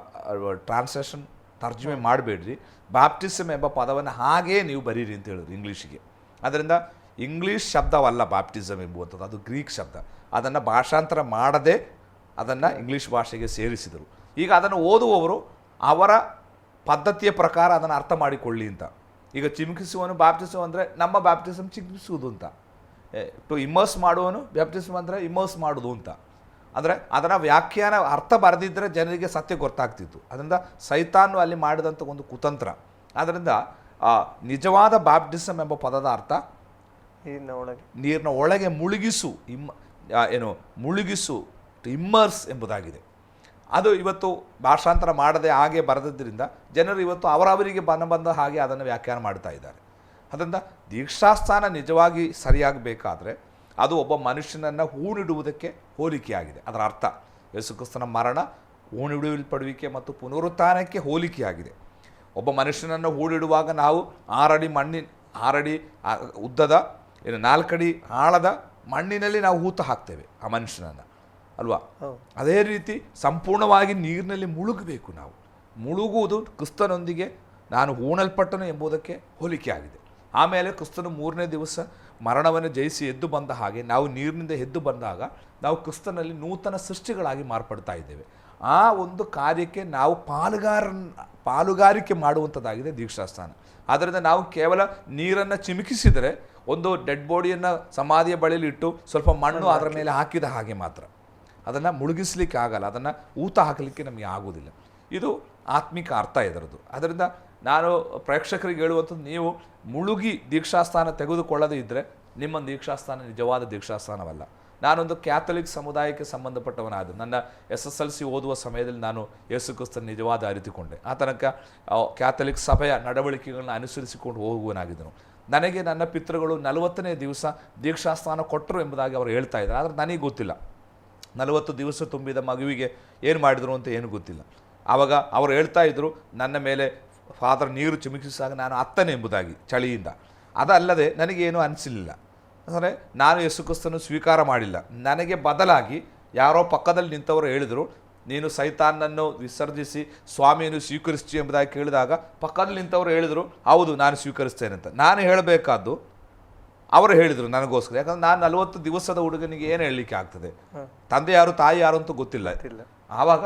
ಟ್ರಾನ್ಸ್ಲೇಷನ್ ತರ್ಜುಮೆ ಮಾಡಬೇಡ್ರಿ. ಬಾಪ್ಟಿಸಮ್ ಎಂಬ ಪದವನ್ನು ಹಾಗೇ ನೀವು ಬರೀರಿ ಅಂತ ಹೇಳಿದ್ರು ಇಂಗ್ಲೀಷಿಗೆ. ಅದರಿಂದ ಇಂಗ್ಲೀಷ್ ಶಬ್ದವಲ್ಲ ಬಾಪ್ಟಿಸಮ್ ಎಂಬುವಂಥದ್ದು, ಅದು ಗ್ರೀಕ್ ಶಬ್ದ. ಅದನ್ನು ಭಾಷಾಂತರ ಮಾಡದೆ ಅದನ್ನು ಇಂಗ್ಲೀಷ್ ಭಾಷೆಗೆ ಸೇರಿಸಿದರು. ಈಗ ಅದನ್ನು ಓದುವವರು ಅವರ ಪದ್ಧತಿಯ ಪ್ರಕಾರ ಅದನ್ನು ಅರ್ಥ ಮಾಡಿಕೊಳ್ಳಿ ಅಂತ. ಈಗ ಚಿಮುಕಿಸುವನು ಬ್ಯಾಪ್ಟಿಸಮ್ ಅಂದರೆ ನಮ್ಮ ಬ್ಯಾಪ್ಟಿಸಮ್ ಚಿಮುಕಿಸುವುದು ಅಂತ. ಟು ಇಮರ್ಸ್ ಮಾಡುವನು ಬ್ಯಾಪ್ಟಿಸಮ್ ಅಂದರೆ ಇಮರ್ಸ್ ಮಾಡೋದು ಅಂತ. ಅಂದರೆ ಅದರ ವ್ಯಾಖ್ಯಾನ ಅರ್ಥ ಬರೆದಿದ್ದರೆ ಜನರಿಗೆ ಸತ್ಯ ಗೊತ್ತಾಗ್ತಿತ್ತು. ಅದರಿಂದ ಸೈತಾನು ಅಲ್ಲಿ ಮಾಡಿದಂಥ ಒಂದು ಕುತಂತ್ರ. ಆದ್ದರಿಂದ ನಿಜವಾದ ಬ್ಯಾಪ್ಟಿಸಮ್ ಎಂಬ ಪದದ ಅರ್ಥ ನೀರಿನ ಒಳಗೆ. ನೀರಿನ ಒಳಗೆ ಮುಳುಗಿಸು ಇಮ್ ಏನು ಮುಳುಗಿಸು ಟು ಇಮ್ಮರ್ಸ್ ಎಂಬುದಾಗಿದೆ. ಅದು ಇವತ್ತು ಭಾಷಾಂತರ ಮಾಡದೆ ಹಾಗೆ ಬರೆದಿದ್ದರಿಂದ ಜನರು ಇವತ್ತು ಅವರವರಿಗೆ ಬನ ಬಂದ ಹಾಗೆ ಅದನ್ನು ವ್ಯಾಖ್ಯಾನ ಮಾಡ್ತಾ ಇದ್ದಾರೆ. ಅದರಿಂದ ದೀಕ್ಷಾಸ್ಥಾನ ನಿಜವಾಗಿ ಸರಿಯಾಗಬೇಕಾದ್ರೆ ಅದು ಒಬ್ಬ ಮನುಷ್ಯನನ್ನು ಹೂಣಿಡುವುದಕ್ಕೆ ಹೋಲಿಕೆಯಾಗಿದೆ. ಅದರ ಅರ್ಥ, ಯೇಸುಕ್ರಿಸ್ತನ ಮರಣ ಹೂಣಿಡುವಲ್ಪಡುವಿಕೆ ಮತ್ತು ಪುನರುತ್ಥಾನಕ್ಕೆ ಹೋಲಿಕೆಯಾಗಿದೆ. ಒಬ್ಬ ಮನುಷ್ಯನನ್ನು ಹೂಡಿಡುವಾಗ ನಾವು ಆರಡಿ ಮಣ್ಣಿನ, ಆರಡಿ ಉದ್ದದ, ಏನು ನಾಲ್ಕಡಿ ಆಳದ ಮಣ್ಣಿನಲ್ಲಿ ನಾವು ಹೂತು ಹಾಕ್ತೇವೆ ಆ ಮನುಷ್ಯನನ್ನು. ಅಲ್ವಾ? ಅದೇ ರೀತಿ ಸಂಪೂರ್ಣವಾಗಿ ನೀರಿನಲ್ಲಿ ಮುಳುಗಬೇಕು ನಾವು. ಮುಳುಗುವುದು ಕ್ರಿಸ್ತನೊಂದಿಗೆ ನಾನು ಹೂಣಲ್ಪಟ್ಟನು ಎಂಬುದಕ್ಕೆ ಹೋಲಿಕೆ ಆಗಿದೆ. ಆಮೇಲೆ ಕ್ರಿಸ್ತನು ಮೂರನೇ ದಿವಸ ಮರಣವನ್ನು ಜಯಿಸಿ ಎದ್ದು ಬಂದ ಹಾಗೆ ನಾವು ನೀರಿನಿಂದ ಎದ್ದು ಬಂದಾಗ ನಾವು ಕ್ರಿಸ್ತನಲ್ಲಿ ನೂತನ ಸೃಷ್ಟಿಗಳಾಗಿ ಮಾರ್ಪಡ್ತಾ ಇದ್ದೇವೆ. ಆ ಒಂದು ಕಾರ್ಯಕ್ಕೆ ನಾವು ಪಾಲುಗಾರ ಪಾಲುಗಾರಿಕೆ ಮಾಡುವಂಥದ್ದಾಗಿದೆ ದೀಕ್ಷಾಸ್ಥಾನ. ಆದ್ದರಿಂದ ನಾವು ಕೇವಲ ನೀರನ್ನು ಚಿಮುಕಿಸಿದರೆ ಒಂದು ಡೆಡ್ ಬಾಡಿಯನ್ನು ಸಮಾಧಿಯ ಬಳಿಯಲ್ಲಿ ಇಟ್ಟು ಸ್ವಲ್ಪ ಮಣ್ಣು ಅದರ ಮೇಲೆ ಹಾಕಿದ ಹಾಗೆ ಮಾತ್ರ. ಅದನ್ನು ಮುಳುಗಿಸ್ಲಿಕ್ಕೆ ಆಗಲ್ಲ ಅದನ್ನು ಊತ ಹಾಕಲಿಕ್ಕೆ ನಮಗೆ ಆಗೋದಿಲ್ಲ ಇದು ಆತ್ಮಿಕ ಅರ್ಥ ಇದರದ್ದು. ಅದರಿಂದ ನಾನು ಪ್ರೇಕ್ಷಕರಿಗೆ ಹೇಳುವಂಥದ್ದು, ನೀವು ಮುಳುಗಿ ದೀಕ್ಷಾಸ್ಥಾನ ತೆಗೆದುಕೊಳ್ಳದೇ ಇದ್ದರೆ ನಿಮ್ಮ ದೀಕ್ಷಾಸ್ಥಾನ ನಿಜವಾದ ದೀಕ್ಷಾಸ್ಥಾನವಲ್ಲ. ನಾನೊಂದು ಕ್ಯಾಥಲಿಕ್ ಸಮುದಾಯಕ್ಕೆ ಸಂಬಂಧಪಟ್ಟವನಾದ ನನ್ನ ಎಸ್ ಎಸ್ ಎಲ್ ಸಿ ಓದುವ ಸಮಯದಲ್ಲಿ ನಾನು ಯೇಸು ಕ್ರಿಸ್ತನ ನಿಜವಾದ ಅರಿತುಕೊಂಡೆ. ಆ ತನಕ ಕ್ಯಾಥೊಲಿಕ್ ಕ್ಯಾಥಲಿಕ್ ಸಭೆಯ ನಡವಳಿಕೆಗಳನ್ನ ಅನುಸರಿಸಿಕೊಂಡು ಹೋಗುವನಾಗಿದ್ದನು. ನನಗೆ ನನ್ನ ಪಿತೃಗಳು ನಲವತ್ತನೇ ದಿವಸ ದೀಕ್ಷಾಸ್ಥಾನ ಕೊಟ್ಟರು ಎಂಬುದಾಗಿ ಅವರು ಹೇಳ್ತಾ ಇದ್ದಾರೆ. ಆದರೆ ನನಗೆ ಗೊತ್ತಿಲ್ಲ. ನಲವತ್ತು ದಿವಸ ತುಂಬಿದ ಮಗುವಿಗೆ ಏನು ಮಾಡಿದರು ಅಂತ ಏನು ಗೊತ್ತಿಲ್ಲ. ಆವಾಗ ಅವರು ಹೇಳ್ತಾ ಇದ್ದರು ನನ್ನ ಮೇಲೆ ಫಾದರ್ ನೀರು ಚಿಮುಕಿಸಿದಾಗ ನಾನು ಅತ್ತನೆ ಎಂಬುದಾಗಿ ಚಳಿಯಿಂದ. ಅದಲ್ಲದೆ ನನಗೇನು ಅನಿಸಲಿಲ್ಲ. ಅಂದರೆ ನಾನು ಯೇಸು ಕ್ರಿಸ್ತನು ಸ್ವೀಕಾರ ಮಾಡಿಲ್ಲ. ನನಗೆ ಬದಲಾಗಿ ಯಾರೋ ಪಕ್ಕದಲ್ಲಿ ನಿಂತವರು ಹೇಳಿದರು, ನೀನು ಸೈತಾನನ್ನು ವಿಸರ್ಜಿಸಿ, ಸ್ವಾಮಿಯನ್ನು ಸ್ವೀಕರಿಸ್ತಿ ಎಂಬುದಾಗಿ ಕೇಳಿದಾಗ ಪಕ್ಕದಲ್ಲಿ ನಿಂತವರು ಹೇಳಿದರು, ಹೌದು, ನಾನು ಸ್ವೀಕರಿಸ್ತೇನೆ ಅಂತ. ನಾನು ಹೇಳಬೇಕಾದ್ದು ಅವರು ಹೇಳಿದರು ನನಗೋಸ್ಕರ. ಯಾಕಂದ್ರೆ ನಾನು ನಲವತ್ತು ದಿವಸದ ಹುಡುಗನಿಗೆ ಏನು ಹೇಳಲಿಕ್ಕೆ ಆಗ್ತದೆ? ತಂದೆ ಯಾರು ತಾಯಿ ಯಾರು ಅಂತೂ ಗೊತ್ತಿಲ್ಲ. ಆವಾಗ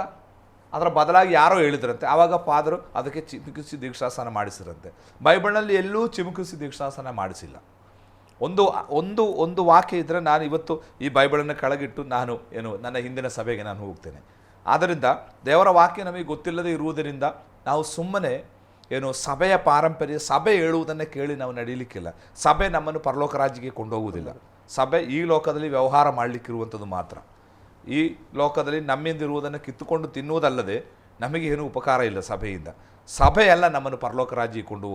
ಅದರ ಬದಲಾಗಿ ಯಾರೋ ಹೇಳಿದ್ರಂತೆ. ಆವಾಗ ಫಾದರು ಅದಕ್ಕೆ ಚಿಮುಕಿಸಿ ದೀಕ್ಷಾಸನ ಮಾಡಿಸಿರಂತೆ ಬೈಬಲ್ನಲ್ಲಿ ಎಲ್ಲೂ ಚಿಮುಕಿಸಿ ದೀಕ್ಷಾಸನ ಮಾಡಿಸಿಲ್ಲ. ಒಂದು ಒಂದು ಒಂದು ವಾಕ್ಯ ಇದ್ದರೆ ನಾನು ಇವತ್ತು ಈ ಬೈಬಲನ್ನು ಕೆಳಗಿಟ್ಟು ನಾನು ಏನು ನನ್ನ ಹಿಂದಿನ ಸಭೆಗೆ ನಾನು ಹೋಗ್ತೇನೆ. ಆದ್ದರಿಂದ ದೇವರ ವಾಕ್ಯ ನಮಗೆ ಗೊತ್ತಿಲ್ಲದೆ ಇರುವುದರಿಂದ ನಾವು ಸುಮ್ಮನೆ ಏನು ಸಭೆಯ ಪಾರಂಪರ್ಯ, ಸಭೆ ಹೇಳುವುದನ್ನು ಕೇಳಿ ನಾವು ನಡೀಲಿಕ್ಕಿಲ್ಲ. ಸಭೆ ನಮ್ಮನ್ನು ಪರಲೋಕ ರಾಜ್ಯಕ್ಕೆ ಕೊಂಡೋಗುವುದಿಲ್ಲ. ಸಭೆ ಈ ಲೋಕದಲ್ಲಿ ವ್ಯವಹಾರ ಮಾಡಲಿಕ್ಕಿರುವಂಥದ್ದು ಮಾತ್ರ. ಈ ಲೋಕದಲ್ಲಿ ನಮ್ಮಿಂದಿರುವುದನ್ನು ಕಿತ್ತುಕೊಂಡು ತಿನ್ನುವುದಲ್ಲದೆ ನಮಗೆ ಏನೂ ಉಪಕಾರ ಇಲ್ಲ ಸಭೆಯಿಂದ. ಸಭೆಯಲ್ಲ ನಮ್ಮನ್ನು ಪರಲೋಕ ರಾಜ್ಯಕ್ಕೆ ಕೊಂಡು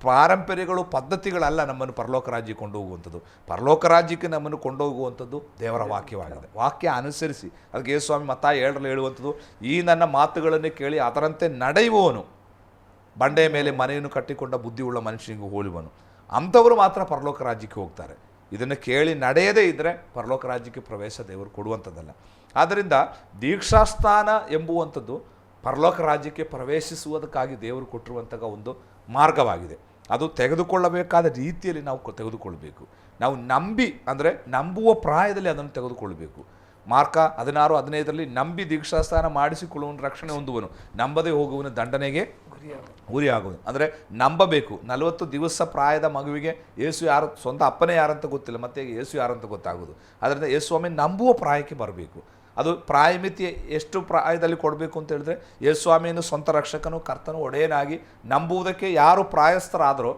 ಪಾರಂಪರ್ಯಗಳು, ಪದ್ಧತಿಗಳಲ್ಲ ನಮ್ಮನ್ನು ಪರಲೋಕ ರಾಜ್ಯಕ್ಕೆ ಕೊಂಡೋಗುವಂಥದ್ದು. ಪರಲೋಕ ರಾಜ್ಯಕ್ಕೆ ನಮ್ಮನ್ನು ಕೊಂಡೋಗುವಂಥದ್ದು ದೇವರ ವಾಕ್ಯವಾಗಿದೆ. ವಾಕ್ಯ ಅನುಸರಿಸಿ, ಅದಕ್ಕೆ ಯೇಸುಸ್ವಾಮಿ ಮತ್ತಾಯ ಏಳರಲ್ಲಿ ಹೇಳುವಂಥದ್ದು, ಈ ನನ್ನ ಮಾತುಗಳನ್ನು ಕೇಳಿ ಅದರಂತೆ ನಡೆಯುವವನು. ಬಂಡೆಯ ಮೇಲೆ ಮನೆಯನ್ನು ಕಟ್ಟಿಕೊಂಡ ಬುದ್ಧಿಯುಳ್ಳ ಮನುಷ್ಯನಿಗೆ ಹೋಲುವನು. ಅಂಥವರು ಮಾತ್ರ ಪರಲೋಕ ರಾಜ್ಯಕ್ಕೆ ಹೋಗ್ತಾರೆ. ಇದನ್ನು ಕೇಳಿ ನಡೆಯದೇ ಇದ್ದರೆ ಪರಲೋಕ ರಾಜ್ಯಕ್ಕೆ ಪ್ರವೇಶ ದೇವರು ಕೊಡುವಂಥದ್ದಲ್ಲ. ಆದ್ದರಿಂದ ದೀಕ್ಷಾಸ್ಥಾನ ಎಂಬುವಂಥದ್ದು ಪರಲೋಕ ರಾಜ್ಯಕ್ಕೆ ಪ್ರವೇಶಿಸುವುದಕ್ಕಾಗಿ ದೇವರು ಕೊಟ್ಟಿರುವಂತಹ ಒಂದು ಮಾರ್ಗವಾಗಿದೆ. ಅದು ತೆಗೆದುಕೊಳ್ಳಬೇಕಾದ ರೀತಿಯಲ್ಲಿ ನಾವು ತೆಗೆದುಕೊಳ್ಳಬೇಕು ತೆಗೆದುಕೊಳ್ಬೇಕು. ನಾವು ನಂಬಿ ಅಂದರೆ ನಂಬುವ ಪ್ರಾಯದಲ್ಲಿ ಅದನ್ನು ತೆಗೆದುಕೊಳ್ಬೇಕು. ಮಾರ್ಕ ಹದಿನಾರು ಹದಿನೈದರಲ್ಲಿ ನಂಬಿ ದೀಕ್ಷಾಸ್ಥಾನ ಮಾಡಿಸಿಕೊಳ್ಳುವನು ರಕ್ಷಣೆ ಹೊಂದುವನು. ನಂಬದೇ ಹೋಗುವನು ದಂಡನೆಗೆ ಗುರಿಯಾಗುವುದು ಅಂದರೆ ನಂಬಬೇಕು. ನಲವತ್ತು ದಿವಸ ಪ್ರಾಯದ ಮಗುವಿಗೆ ಯೇಸು ಯಾರು ಸ್ವಂತ ಅಪ್ಪನೇ ಯಾರಂತ ಗೊತ್ತಿಲ್ಲ ಮತ್ತೆ ಯೇಸು ಯಾರಂತ ಗೊತ್ತಾಗೋದು. ಅದರಿಂದ ಯೇಸು ಸ್ವಾಮಿ ನಂಬುವ ಪ್ರಾಯಕ್ಕೆ ಬರಬೇಕು. ಅದು ಪ್ರಾಯಮಿತಿ ಎಷ್ಟು ಪ್ರಾಯದಲ್ಲಿ ಕೊಡಬೇಕು ಅಂತ ಹೇಳಿದ್ರೆ ಯೇಸು ಸ್ವಾಮಿಯನ್ನು ಸ್ವಂತ ರಕ್ಷಕನು ಕರ್ತನು ಒಡೆಯನಾಗಿ ನಂಬುವುದಕ್ಕೆ ಯಾರು ಪ್ರಾಯಸ್ಥರಾದರೋ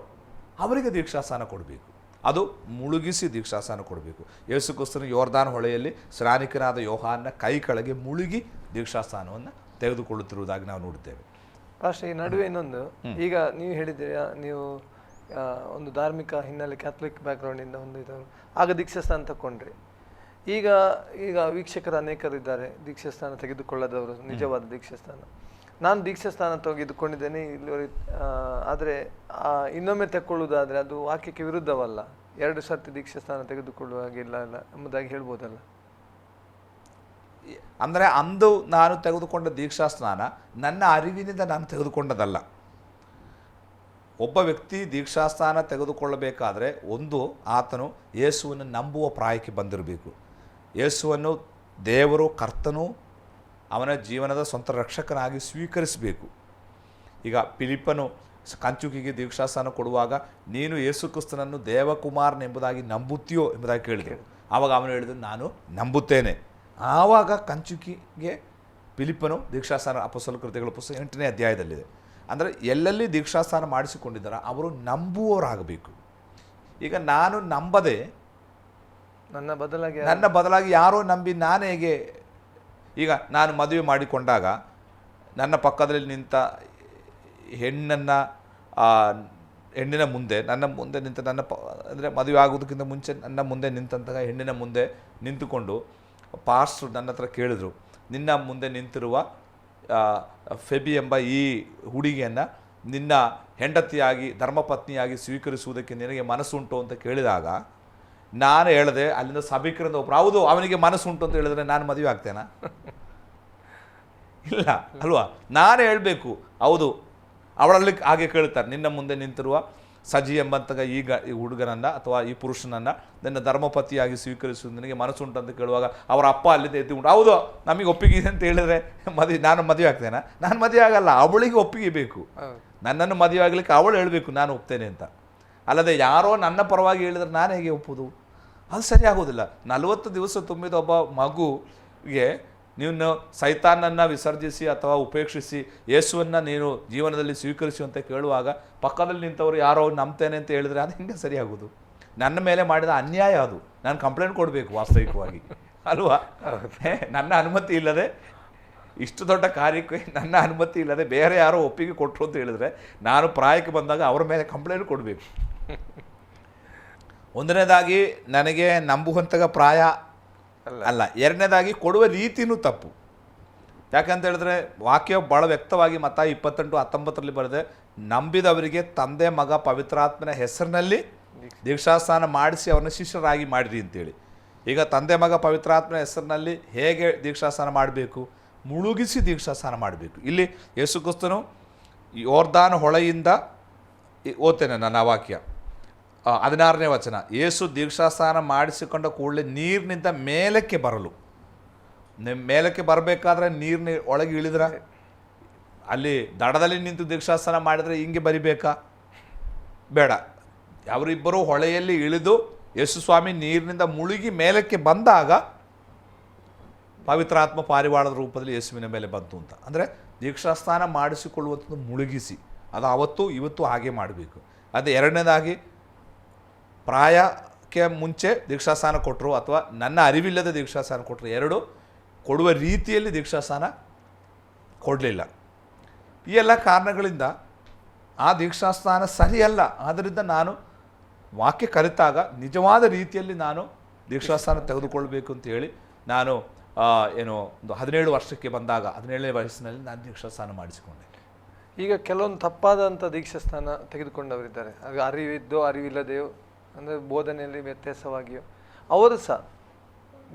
ಅವರಿಗೆ ದೀಕ್ಷಾಸ್ಥಾನ ಕೊಡಬೇಕು. ಅದು ಮುಳುಗಿಸಿ ದೀಕ್ಷಾಸ್ಥಾನ ಕೊಡಬೇಕು. ಯೇಸು ಕ್ರಿಸ್ತನು ಯೋರ್ದಾನ್ ಹೊಳೆಯಲ್ಲಿ ಸ್ನಾನಿಕನಾದ ಯೋಹಾನ್ನ ಕೈ ಕೆಳಗೆ ಮುಳುಗಿ ದೀಕ್ಷಾಸ್ಥಾನವನ್ನು ತೆಗೆದುಕೊಳ್ಳುತ್ತಿರುವುದಾಗಿ ನಾವು ನೋಡುತ್ತೇವೆ ಅಷ್ಟೇ ಈ ನಡುವೆ ಇನ್ನೊಂದು. ಈಗ ನೀವು ಹೇಳಿದ್ದೀರಾ ನೀವು ಒಂದು ಧಾರ್ಮಿಕ ಹಿನ್ನೆಲೆ ಕ್ಯಾಥಲಿಕ್ ಬ್ಯಾಕ್ಗ್ರೌಂಡಿಂದ ಒಂದು ಇದು. ಆಗ ದೀಕ್ಷಾಸ್ಥಾನ ತಗೊಂಡ್ರಿ ಈಗ ಈಗ ವೀಕ್ಷಕರು ಅನೇಕರಿದ್ದಾರೆ. ದೀಕ್ಷಾಸ್ಥಾನ ತೆಗೆದುಕೊಳ್ಳದವರು, ನಿಜವಾದ ದೀಕ್ಷಾಸ್ಥಾನ ನಾನು ದೀಕ್ಷಾಸ್ಥಾನ ತೆಗೆದುಕೊಂಡಿದ್ದೇನೆ ಇಲ್ಲಿವರೆಗೆ ಆದರೆ ಇನ್ನೊಮ್ಮೆ ತಕ್ಕೊಳ್ಳುವುದಾದರೆ ಅದು ವಾಕ್ಯಕ್ಕೆ ವಿರುದ್ಧವಲ್ಲ. ಎರಡು ಸರ್ತಿ ದೀಕ್ಷಾಸ್ಥಾನ ತೆಗೆದುಕೊಳ್ಳುವ ಹಾಗಿಲ್ಲ ಅಲ್ಲ ಎಂಬುದಾಗಿ ಹೇಳ್ಬೋದಲ್ಲ? ಅಂದರೆ ಅಂದು ನಾನು ತೆಗೆದುಕೊಂಡ ದೀಕ್ಷಾ ಸ್ನಾನ ನನ್ನ ಅರಿವಿನಿಂದ ನಾನು ತೆಗೆದುಕೊಂಡದಲ್ಲ. ಒಬ್ಬ ವ್ಯಕ್ತಿ ದೀಕ್ಷಾಸ್ಥಾನ ತೆಗೆದುಕೊಳ್ಳಬೇಕಾದರೆ ಒಂದು ಆತನು ಯೇಸುವನ್ನು ನಂಬುವ ಪ್ರಾಯಕ್ಕೆ ಬಂದಿರಬೇಕು. ಯೇಸುವನ್ನು ದೇವರು, ಕರ್ತನು ಅವನ ಜೀವನದ ಸ್ವಂತ ರಕ್ಷಕನಾಗಿ ಸ್ವೀಕರಿಸಬೇಕು. ಈಗ ಪಿಲಿಪನು ಕಂಚುಕಿಗೆ ದೀಕ್ಷಾಸ್ಥಾನ ಕೊಡುವಾಗ, ನೀನು ಯೇಸು ಕ್ರಿಸ್ತನನ್ನು ದೇವಕುಮಾರನೆಂಬುದಾಗಿ ನಂಬುತ್ತೀಯೋ? ಎಂಬುದಾಗಿ ಕೇಳಿದರು. ಆವಾಗ ಅವನು ಹೇಳಿದ ನಾನು ನಂಬುತ್ತೇನೆ. ಆವಾಗ ಕಂಚುಕಿಗೆ ಪಿಲಿಪನು ದೀಕ್ಷಾಸ್ಥಾನ ಅಪಸಲು ಕೃತಿಗಳ ಪುಸ್ತಕ ಎಂಟನೇ ಅಧ್ಯಾಯದಲ್ಲಿದೆ. ಅಂದರೆ ಎಲ್ಲೆಲ್ಲಿ ದೀಕ್ಷಾಸ್ಥಾನ ಮಾಡಿಸಿಕೊಂಡಿದ್ದಾರೆ, ಅವರು ನಂಬುವವರಾಗಬೇಕು. ಈಗ ನಾನು ನಂಬದೆ ನನ್ನ ಬದಲಾಗಿ ನನ್ನ ಬದಲಾಗಿ ಯಾರೋ ನಂಬಿ ನಾನು ಹೇಗೆ ಈಗ ನಾನು ಮದುವೆ ಮಾಡಿಕೊಂಡಾಗ ನನ್ನ ಪಕ್ಕದಲ್ಲಿ ನಿಂತ ಹೆಣ್ಣನ್ನು ಹೆಣ್ಣಿನ ಮುಂದೆ, ನನ್ನ ಮುಂದೆ ನಿಂತ ನನ್ನ ಪ, ಅಂದರೆ ಮದುವೆ ಆಗೋದಕ್ಕಿಂತ ಮುಂಚೆ ನನ್ನ ಮುಂದೆ ನಿಂತಹ ಹೆಣ್ಣಿನ ಮುಂದೆ ನಿಂತುಕೊಂಡು ಪಾಸ್ಟ್ರು ನನ್ನ ಹತ್ರ ಕೇಳಿದ್ರು, ನಿನ್ನ ಮುಂದೆ ನಿಂತಿರುವ ಫೆಬಿ ಎಂಬ ಈ ಹುಡುಗಿಯನ್ನು ನಿನ್ನ ಹೆಂಡತಿಯಾಗಿ, ಧರ್ಮಪತ್ನಿಯಾಗಿ ಸ್ವೀಕರಿಸುವುದಕ್ಕೆ ನಿನಗೆ ಮನಸ್ಸುಂಟು ಅಂತ ಕೇಳಿದಾಗ ನಾನು ಹೇಳಿದೆ ಅಲ್ಲಿಂದ ಸಭಿಕರಿಂದ ಒಬ್ಬರು ಹೌದು ಅವನಿಗೆ ಮನಸ್ಸುಂಟು ಅಂತ ಹೇಳಿದ್ರೆ ನಾನು ಮದುವೆ ಆಗ್ತೇನಾ? ಇಲ್ಲ ಅಲ್ವಾ? ನಾನು ಹೇಳಬೇಕು ಹೌದು ಅವಳಲ್ಲಿ ಹಾಗೆ ಕೇಳ್ತಾರೆ ನಿನ್ನ ಮುಂದೆ ನಿಂತಿರುವ ಸಜಿ ಎಂಬಂತಹ ಈಗ ಈ ಹುಡುಗನನ್ನು ಅಥವಾ ಈ ಪುರುಷನನ್ನು ನನ್ನ ಧರ್ಮಪತಿಯಾಗಿ ಸ್ವೀಕರಿಸುವುದು ನಿನಗೆ ಮನಸ್ಸುಂಟು ಅಂತ ಕೇಳುವಾಗ ಅವರ ಅಪ್ಪ ಅಲ್ಲಿಂದ ಎತ್ತಿ ಉಂಟು ಹೌದು ನಮಗೆ ಒಪ್ಪಿಗೆ ಇದೆ ಅಂತ ಹೇಳಿದ್ರೆ ಮದುವೆ ನಾನು ಮದುವೆ ಆಗ್ತೇನೆ? ನಾನು ಮದುವೆ ಆಗಲ್ಲ ಅವಳಿಗೆ ಒಪ್ಪಿಗೆ ಬೇಕು. ನನ್ನನ್ನು ಮದುವೆ ಆಗಲಿಕ್ಕೆ ಅವಳು ಹೇಳಬೇಕು ನಾನು ಒಪ್ತೇನೆ ಅಂತ. ಅಲ್ಲದೆ ಯಾರೋ ನನ್ನ ಪರವಾಗಿ ಹೇಳಿದ್ರೆ ನಾನು ಹೇಗೆ ಒಪ್ಪುದು? ಅದು ಸರಿ ಆಗೋದಿಲ್ಲ ನಲವತ್ತು ದಿವಸ ತುಂಬಿದ ಒಬ್ಬ ಮಗುಗೆ ನೀನು ಸೈತಾನನ್ನು ವಿಸರ್ಜಿಸಿ ಅಥವಾ ಉಪೇಕ್ಷಿಸಿ ಯೇಸುವನ್ನು ನೀನು ಜೀವನದಲ್ಲಿ ಸ್ವೀಕರಿಸಿ ಅಂತ ಕೇಳುವಾಗ ಪಕ್ಕದಲ್ಲಿ ನಿಂತವರು ಯಾರೋ ನಂಬ್ತೇನೆ ಅಂತ ಹೇಳಿದ್ರೆ ಅದು ಹೆಂಗೆ ಸರಿಯಾಗೋದು ಆಗೋದು ನನ್ನ ಮೇಲೆ ಮಾಡಿದ ಅನ್ಯಾಯ ಅದು. ನಾನು ಕಂಪ್ಲೇಂಟ್ ಕೊಡಬೇಕು ವಾಸ್ತವಿಕವಾಗಿ. ಅಲ್ವಾ? ನನ್ನ ಅನುಮತಿ ಇಲ್ಲದೆ ಇಷ್ಟು ದೊಡ್ಡ ಕಾರ್ಯಕ್ಕೆ ನನ್ನ ಅನುಮತಿ ಇಲ್ಲದೆ ಬೇರೆ ಯಾರೋ ಒಪ್ಪಿಗೆ ಕೊಟ್ಟರು ಅಂತ ಹೇಳಿದ್ರೆ ನಾನು ಪ್ರಾಯಕ್ಕೆ ಬಂದಾಗ ಅವರ ಮೇಲೆ ಕಂಪ್ಲೇಂಟ್ ಕೊಡಬೇಕು. ಒಂದನೇದಾಗಿ ನನಗೆ ನಂಬುವಂತಹ ಪ್ರಾಯ ಅಲ್ಲ. ಎರಡನೇದಾಗಿ ಕೊಡುವ ರೀತಿನೂ ತಪ್ಪು. ಯಾಕಂತ ಹೇಳಿದ್ರೆ ವಾಕ್ಯ ಭಾಳ ವ್ಯಕ್ತವಾಗಿ ಮತ ಇಪ್ಪತ್ತೆಂಟು ಹತ್ತೊಂಬತ್ತರಲ್ಲಿ ಬರೆದೆ ನಂಬಿದವರಿಗೆ ತಂದೆ ಮಗ ಪವಿತ್ರಾತ್ಮನ ಹೆಸರಿನಲ್ಲಿ ದೀಕ್ಷಾಸ್ನಾನ ಮಾಡಿಸಿ ಅವನ ಶಿಷ್ಯರಾಗಿ ಮಾಡಿರಿ ಅಂತೇಳಿ. ಈಗ ತಂದೆ ಮಗ ಪವಿತ್ರಾತ್ಮನ ಹೆಸರಿನಲ್ಲಿ ಹೇಗೆ ದೀಕ್ಷಾಸ್ನಾನ ಮಾಡಬೇಕು? ಮುಳುಗಿಸಿ ದೀಕ್ಷಾಸ್ನಾನ ಮಾಡಬೇಕು. ಇಲ್ಲಿ ಯೇಸುಕ್ರಿಸ್ತನು ಯೋರ್ದಾನ ಹೊಳೆಯಿಂದ ಓದ್ತೇನೆ ನನ್ನ ವಾಕ್ಯ. ಹದಿನಾರನೇ ವಚನ. ಯೇಸು ದೀಕ್ಷಾಸ್ನಾನ ಮಾಡಿಸಿಕೊಂಡ ಕೂಡಲೇ ನೀರಿನಿಂದ ಮೇಲಕ್ಕೆ ಬರಲು. ಮೇಲಕ್ಕೆ ಬರಬೇಕಾದ್ರೆ ನೀರಿನ ಒಳಗೆ ಇಳಿದ್ರೆ? ಅಲ್ಲಿ ದಡದಲ್ಲಿ ನಿಂತು ದೀಕ್ಷಾಸ್ನಾನ ಮಾಡಿದರೆ ಹಿಂಗೆ ಬರಿಬೇಕಾ? ಬೇಡ. ಅವರಿಬ್ಬರು ಹೊಳೆಯಲ್ಲಿ ಇಳಿದು ಯೇಸು ಸ್ವಾಮಿ ನೀರಿನಿಂದ ಮುಳುಗಿ ಮೇಲಕ್ಕೆ ಬಂದಾಗ ಪವಿತ್ರಾತ್ಮ ಪಾರಿವಾಳದ ರೂಪದಲ್ಲಿ ಯೇಸುವಿನ ಮೇಲೆ ಬಂತು ಅಂತ. ಅಂದರೆ ದೀಕ್ಷಾಸ್ನಾನ ಮಾಡಿಸಿಕೊಳ್ಳುವಂಥದ್ದು ಮುಳುಗಿಸಿ. ಅದು ಅವತ್ತು, ಇವತ್ತು ಹಾಗೆ ಮಾಡಬೇಕು. ಅದು ಎರಡನೇದಾಗಿ ಪ್ರಾಯಕ್ಕೆ ಮುಂಚೆ ದೀಕ್ಷಾಸ್ಥಾನ ಕೊಟ್ಟರು ಅಥವಾ ನನ್ನ ಅರಿವಿಲ್ಲದ ದೀಕ್ಷಾಸ್ಥಾನ ಕೊಟ್ಟರು ಎರಡು, ಕೊಡುವ ರೀತಿಯಲ್ಲಿ ದೀಕ್ಷಾಸ್ಥಾನ ಕೊಡಲಿಲ್ಲ. ಈ ಎಲ್ಲ ಕಾರಣಗಳಿಂದ ಆ ದೀಕ್ಷಾಸ್ಥಾನ ಸರಿಯಲ್ಲ. ಆದ್ದರಿಂದ ನಾನು ವಾಕ್ಯ ಕಲಿತಾಗ ನಿಜವಾದ ರೀತಿಯಲ್ಲಿ ನಾನು ದೀಕ್ಷಾಸ್ಥಾನ ತೆಗೆದುಕೊಳ್ಬೇಕು ಅಂತ ಹೇಳಿ ನಾನು ಏನು, ಒಂದು ಹದಿನೇಳು ವರ್ಷಕ್ಕೆ ಬಂದಾಗ, ಹದಿನೇಳನೇ ವಯಸ್ಸಿನಲ್ಲಿ ನಾನು ದೀಕ್ಷಾಸ್ಥಾನ ಮಾಡಿಸಿಕೊಂಡೆ. ಈಗ ಕೆಲವೊಂದು ತಪ್ಪಾದಂಥ ದೀಕ್ಷಾಸ್ಥಾನ ತೆಗೆದುಕೊಂಡವರಿದ್ದಾರೆ. ಅರಿವಿದ್ದೋ, ಅರಿವಿಲ್ಲದೆಯೋ ಅಂದರೆ ಬೋಧನೆಯಲ್ಲಿ ವ್ಯತ್ಯಾಸವಾಗಿಯೋ. ಅವರು ಸಹ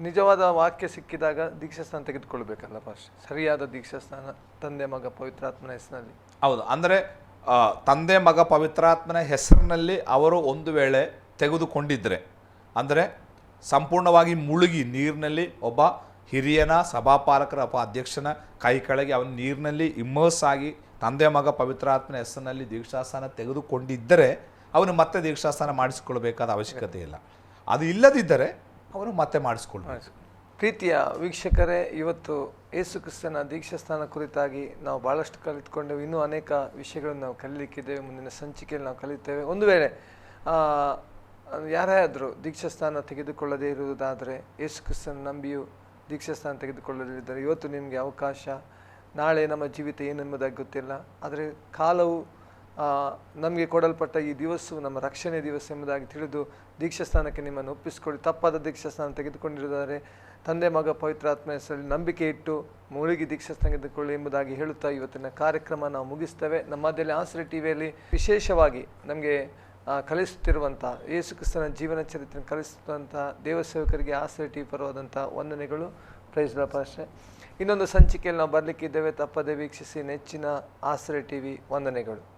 ನಿಜವಾದ ವಾಕ್ಯ ಸಿಕ್ಕಿದಾಗ ದೀಕ್ಷಾಸ್ಥಾನ ತೆಗೆದುಕೊಳ್ಬೇಕಲ್ಲ ಫಸ್ಟ್ ಸರಿಯಾದ ದೀಕ್ಷಾಸ್ಥಾನ ತಂದೆ ಮಗ ಪವಿತ್ರಾತ್ಮನ ಹೆಸರಿನಲ್ಲಿ. ಹೌದು, ಅಂದರೆ ತಂದೆ ಮಗ ಪವಿತ್ರಾತ್ಮನ ಹೆಸರಿನಲ್ಲಿ ಅವರು ಒಂದು ವೇಳೆ ತೆಗೆದುಕೊಂಡಿದ್ದರೆ ಅಂದರೆ ಸಂಪೂರ್ಣವಾಗಿ ಮುಳುಗಿ ನೀರಿನಲ್ಲಿ ಒಬ್ಬ ಹಿರಿಯನ ಸಭಾಪಾಲಕರ, ಒಬ್ಬ ಅಧ್ಯಕ್ಷನ ಕೈ ಕೆಳಗೆ ಅವನ ನೀರಿನಲ್ಲಿ ಇಮ್ಮರ್ಸ್ ಆಗಿ ತಂದೆ ಮಗ ಪವಿತ್ರಾತ್ಮನ ಹೆಸರಿನಲ್ಲಿ ದೀಕ್ಷಾಸ್ಥಾನ ತೆಗೆದುಕೊಂಡಿದ್ದರೆ ಅವನು ಮತ್ತೆ ದೀಕ್ಷಾಸ್ಥಾನ ಮಾಡಿಸಿಕೊಳ್ಬೇಕಾದ ಅವಶ್ಯಕತೆ ಇಲ್ಲ. ಅದು ಇಲ್ಲದಿದ್ದರೆ ಅವನು ಮತ್ತೆ ಮಾಡಿಸ್ಕೊಳ್ಬೇಕು. ಪ್ರೀತಿಯ ವೀಕ್ಷಕರೇ, ಇವತ್ತು ಯೇಸು ಕ್ರಿಸ್ತನ ದೀಕ್ಷಾಸ್ಥಾನ ಕುರಿತಾಗಿ ನಾವು ಭಾಳಷ್ಟು ಕಲಿತುಕೊಂಡೆವು. ಇನ್ನೂ ಅನೇಕ ವಿಷಯಗಳನ್ನು ನಾವು ಕಲಿಲಿಕ್ಕಿದ್ದೇವೆ ಮುಂದಿನ ಸಂಚಿಕೆಯಲ್ಲಿ ನಾವು ಕಲಿತೇವೆ. ಒಂದು ವೇಳೆ ಯಾರೇ ಆದರೂ ದೀಕ್ಷಾಸ್ಥಾನ ತೆಗೆದುಕೊಳ್ಳದೇ ಇರುವುದಾದರೆ, ಯೇಸು ಕ್ರಿಸ್ತನ ನಂಬಿಯೂ ದೀಕ್ಷಾಸ್ಥಾನ ತೆಗೆದುಕೊಳ್ಳದಿದ್ದರೆ, ಇವತ್ತು ನಿಮಗೆ ಅವಕಾಶ, ನಾಳೆ ನಮ್ಮ ಜೀವಿತ ಏನೆಂಬುದಾಗಿ ಗೊತ್ತಿಲ್ಲ. ಆದರೆ ಕಾಲವು ನಮಗೆ ಕೊಡಲ್ಪಟ್ಟ ಈ ದಿವಸವು ನಮ್ಮ ರಕ್ಷಣೆ ದಿವಸ ಎಂಬುದಾಗಿ ತಿಳಿದು ದೀಕ್ಷಾಸ್ಥಾನಕ್ಕೆ ನಿಮ್ಮನ್ನು ಒಪ್ಪಿಸಿಕೊಳ್ಳಿ. ತಪ್ಪಾದ ದೀಕ್ಷಾಸ್ಥಾನ ತೆಗೆದುಕೊಂಡಿರುತ್ತಾರೆ. ತಂದೆ ಮಗ ಪವಿತ್ರಾತ್ಮ ಹೆಸರಲ್ಲಿ ನಂಬಿಕೆ ಇಟ್ಟು ಮುಳುಗಿ ದೀಕ್ಷಾಸ್ಥಾನ ತೆಗೆದುಕೊಳ್ಳಿ ಎಂಬುದಾಗಿ ಹೇಳುತ್ತಾ ಇವತ್ತಿನ ಕಾರ್ಯಕ್ರಮ ನಾವು ಮುಗಿಸ್ತೇವೆ. ನಮ್ಮ ಆಸರೆ ಟಿವಿಯಲ್ಲಿ ವಿಶೇಷವಾಗಿ ನಮಗೆ ಕಲಿಸುತ್ತಿರುವಂಥ ಯೇಸು ಕ್ರಿಸ್ತನ ಜೀವನ ಚರಿತ್ರೆ ಕಲಿಸುವಂಥ ದೇವಸೇವಕರಿಗೆ ಆಸರೆ ಟಿವಿ ಪರವಾದಂಥ ವಂದನೆಗಳು. ಪ್ರೈಸ್ ಪಾಸ್ಟೆ ಇನ್ನೊಂದು ಸಂಚಿಕೆಯಲ್ಲಿ ನಾವು ಬರಲಿಕ್ಕಿದ್ದೇವೆ ತಪ್ಪದೆ ವೀಕ್ಷಿಸಿ ನೆಚ್ಚಿನ ಆಸರೆ ಟಿವಿ ವಂದನೆಗಳು.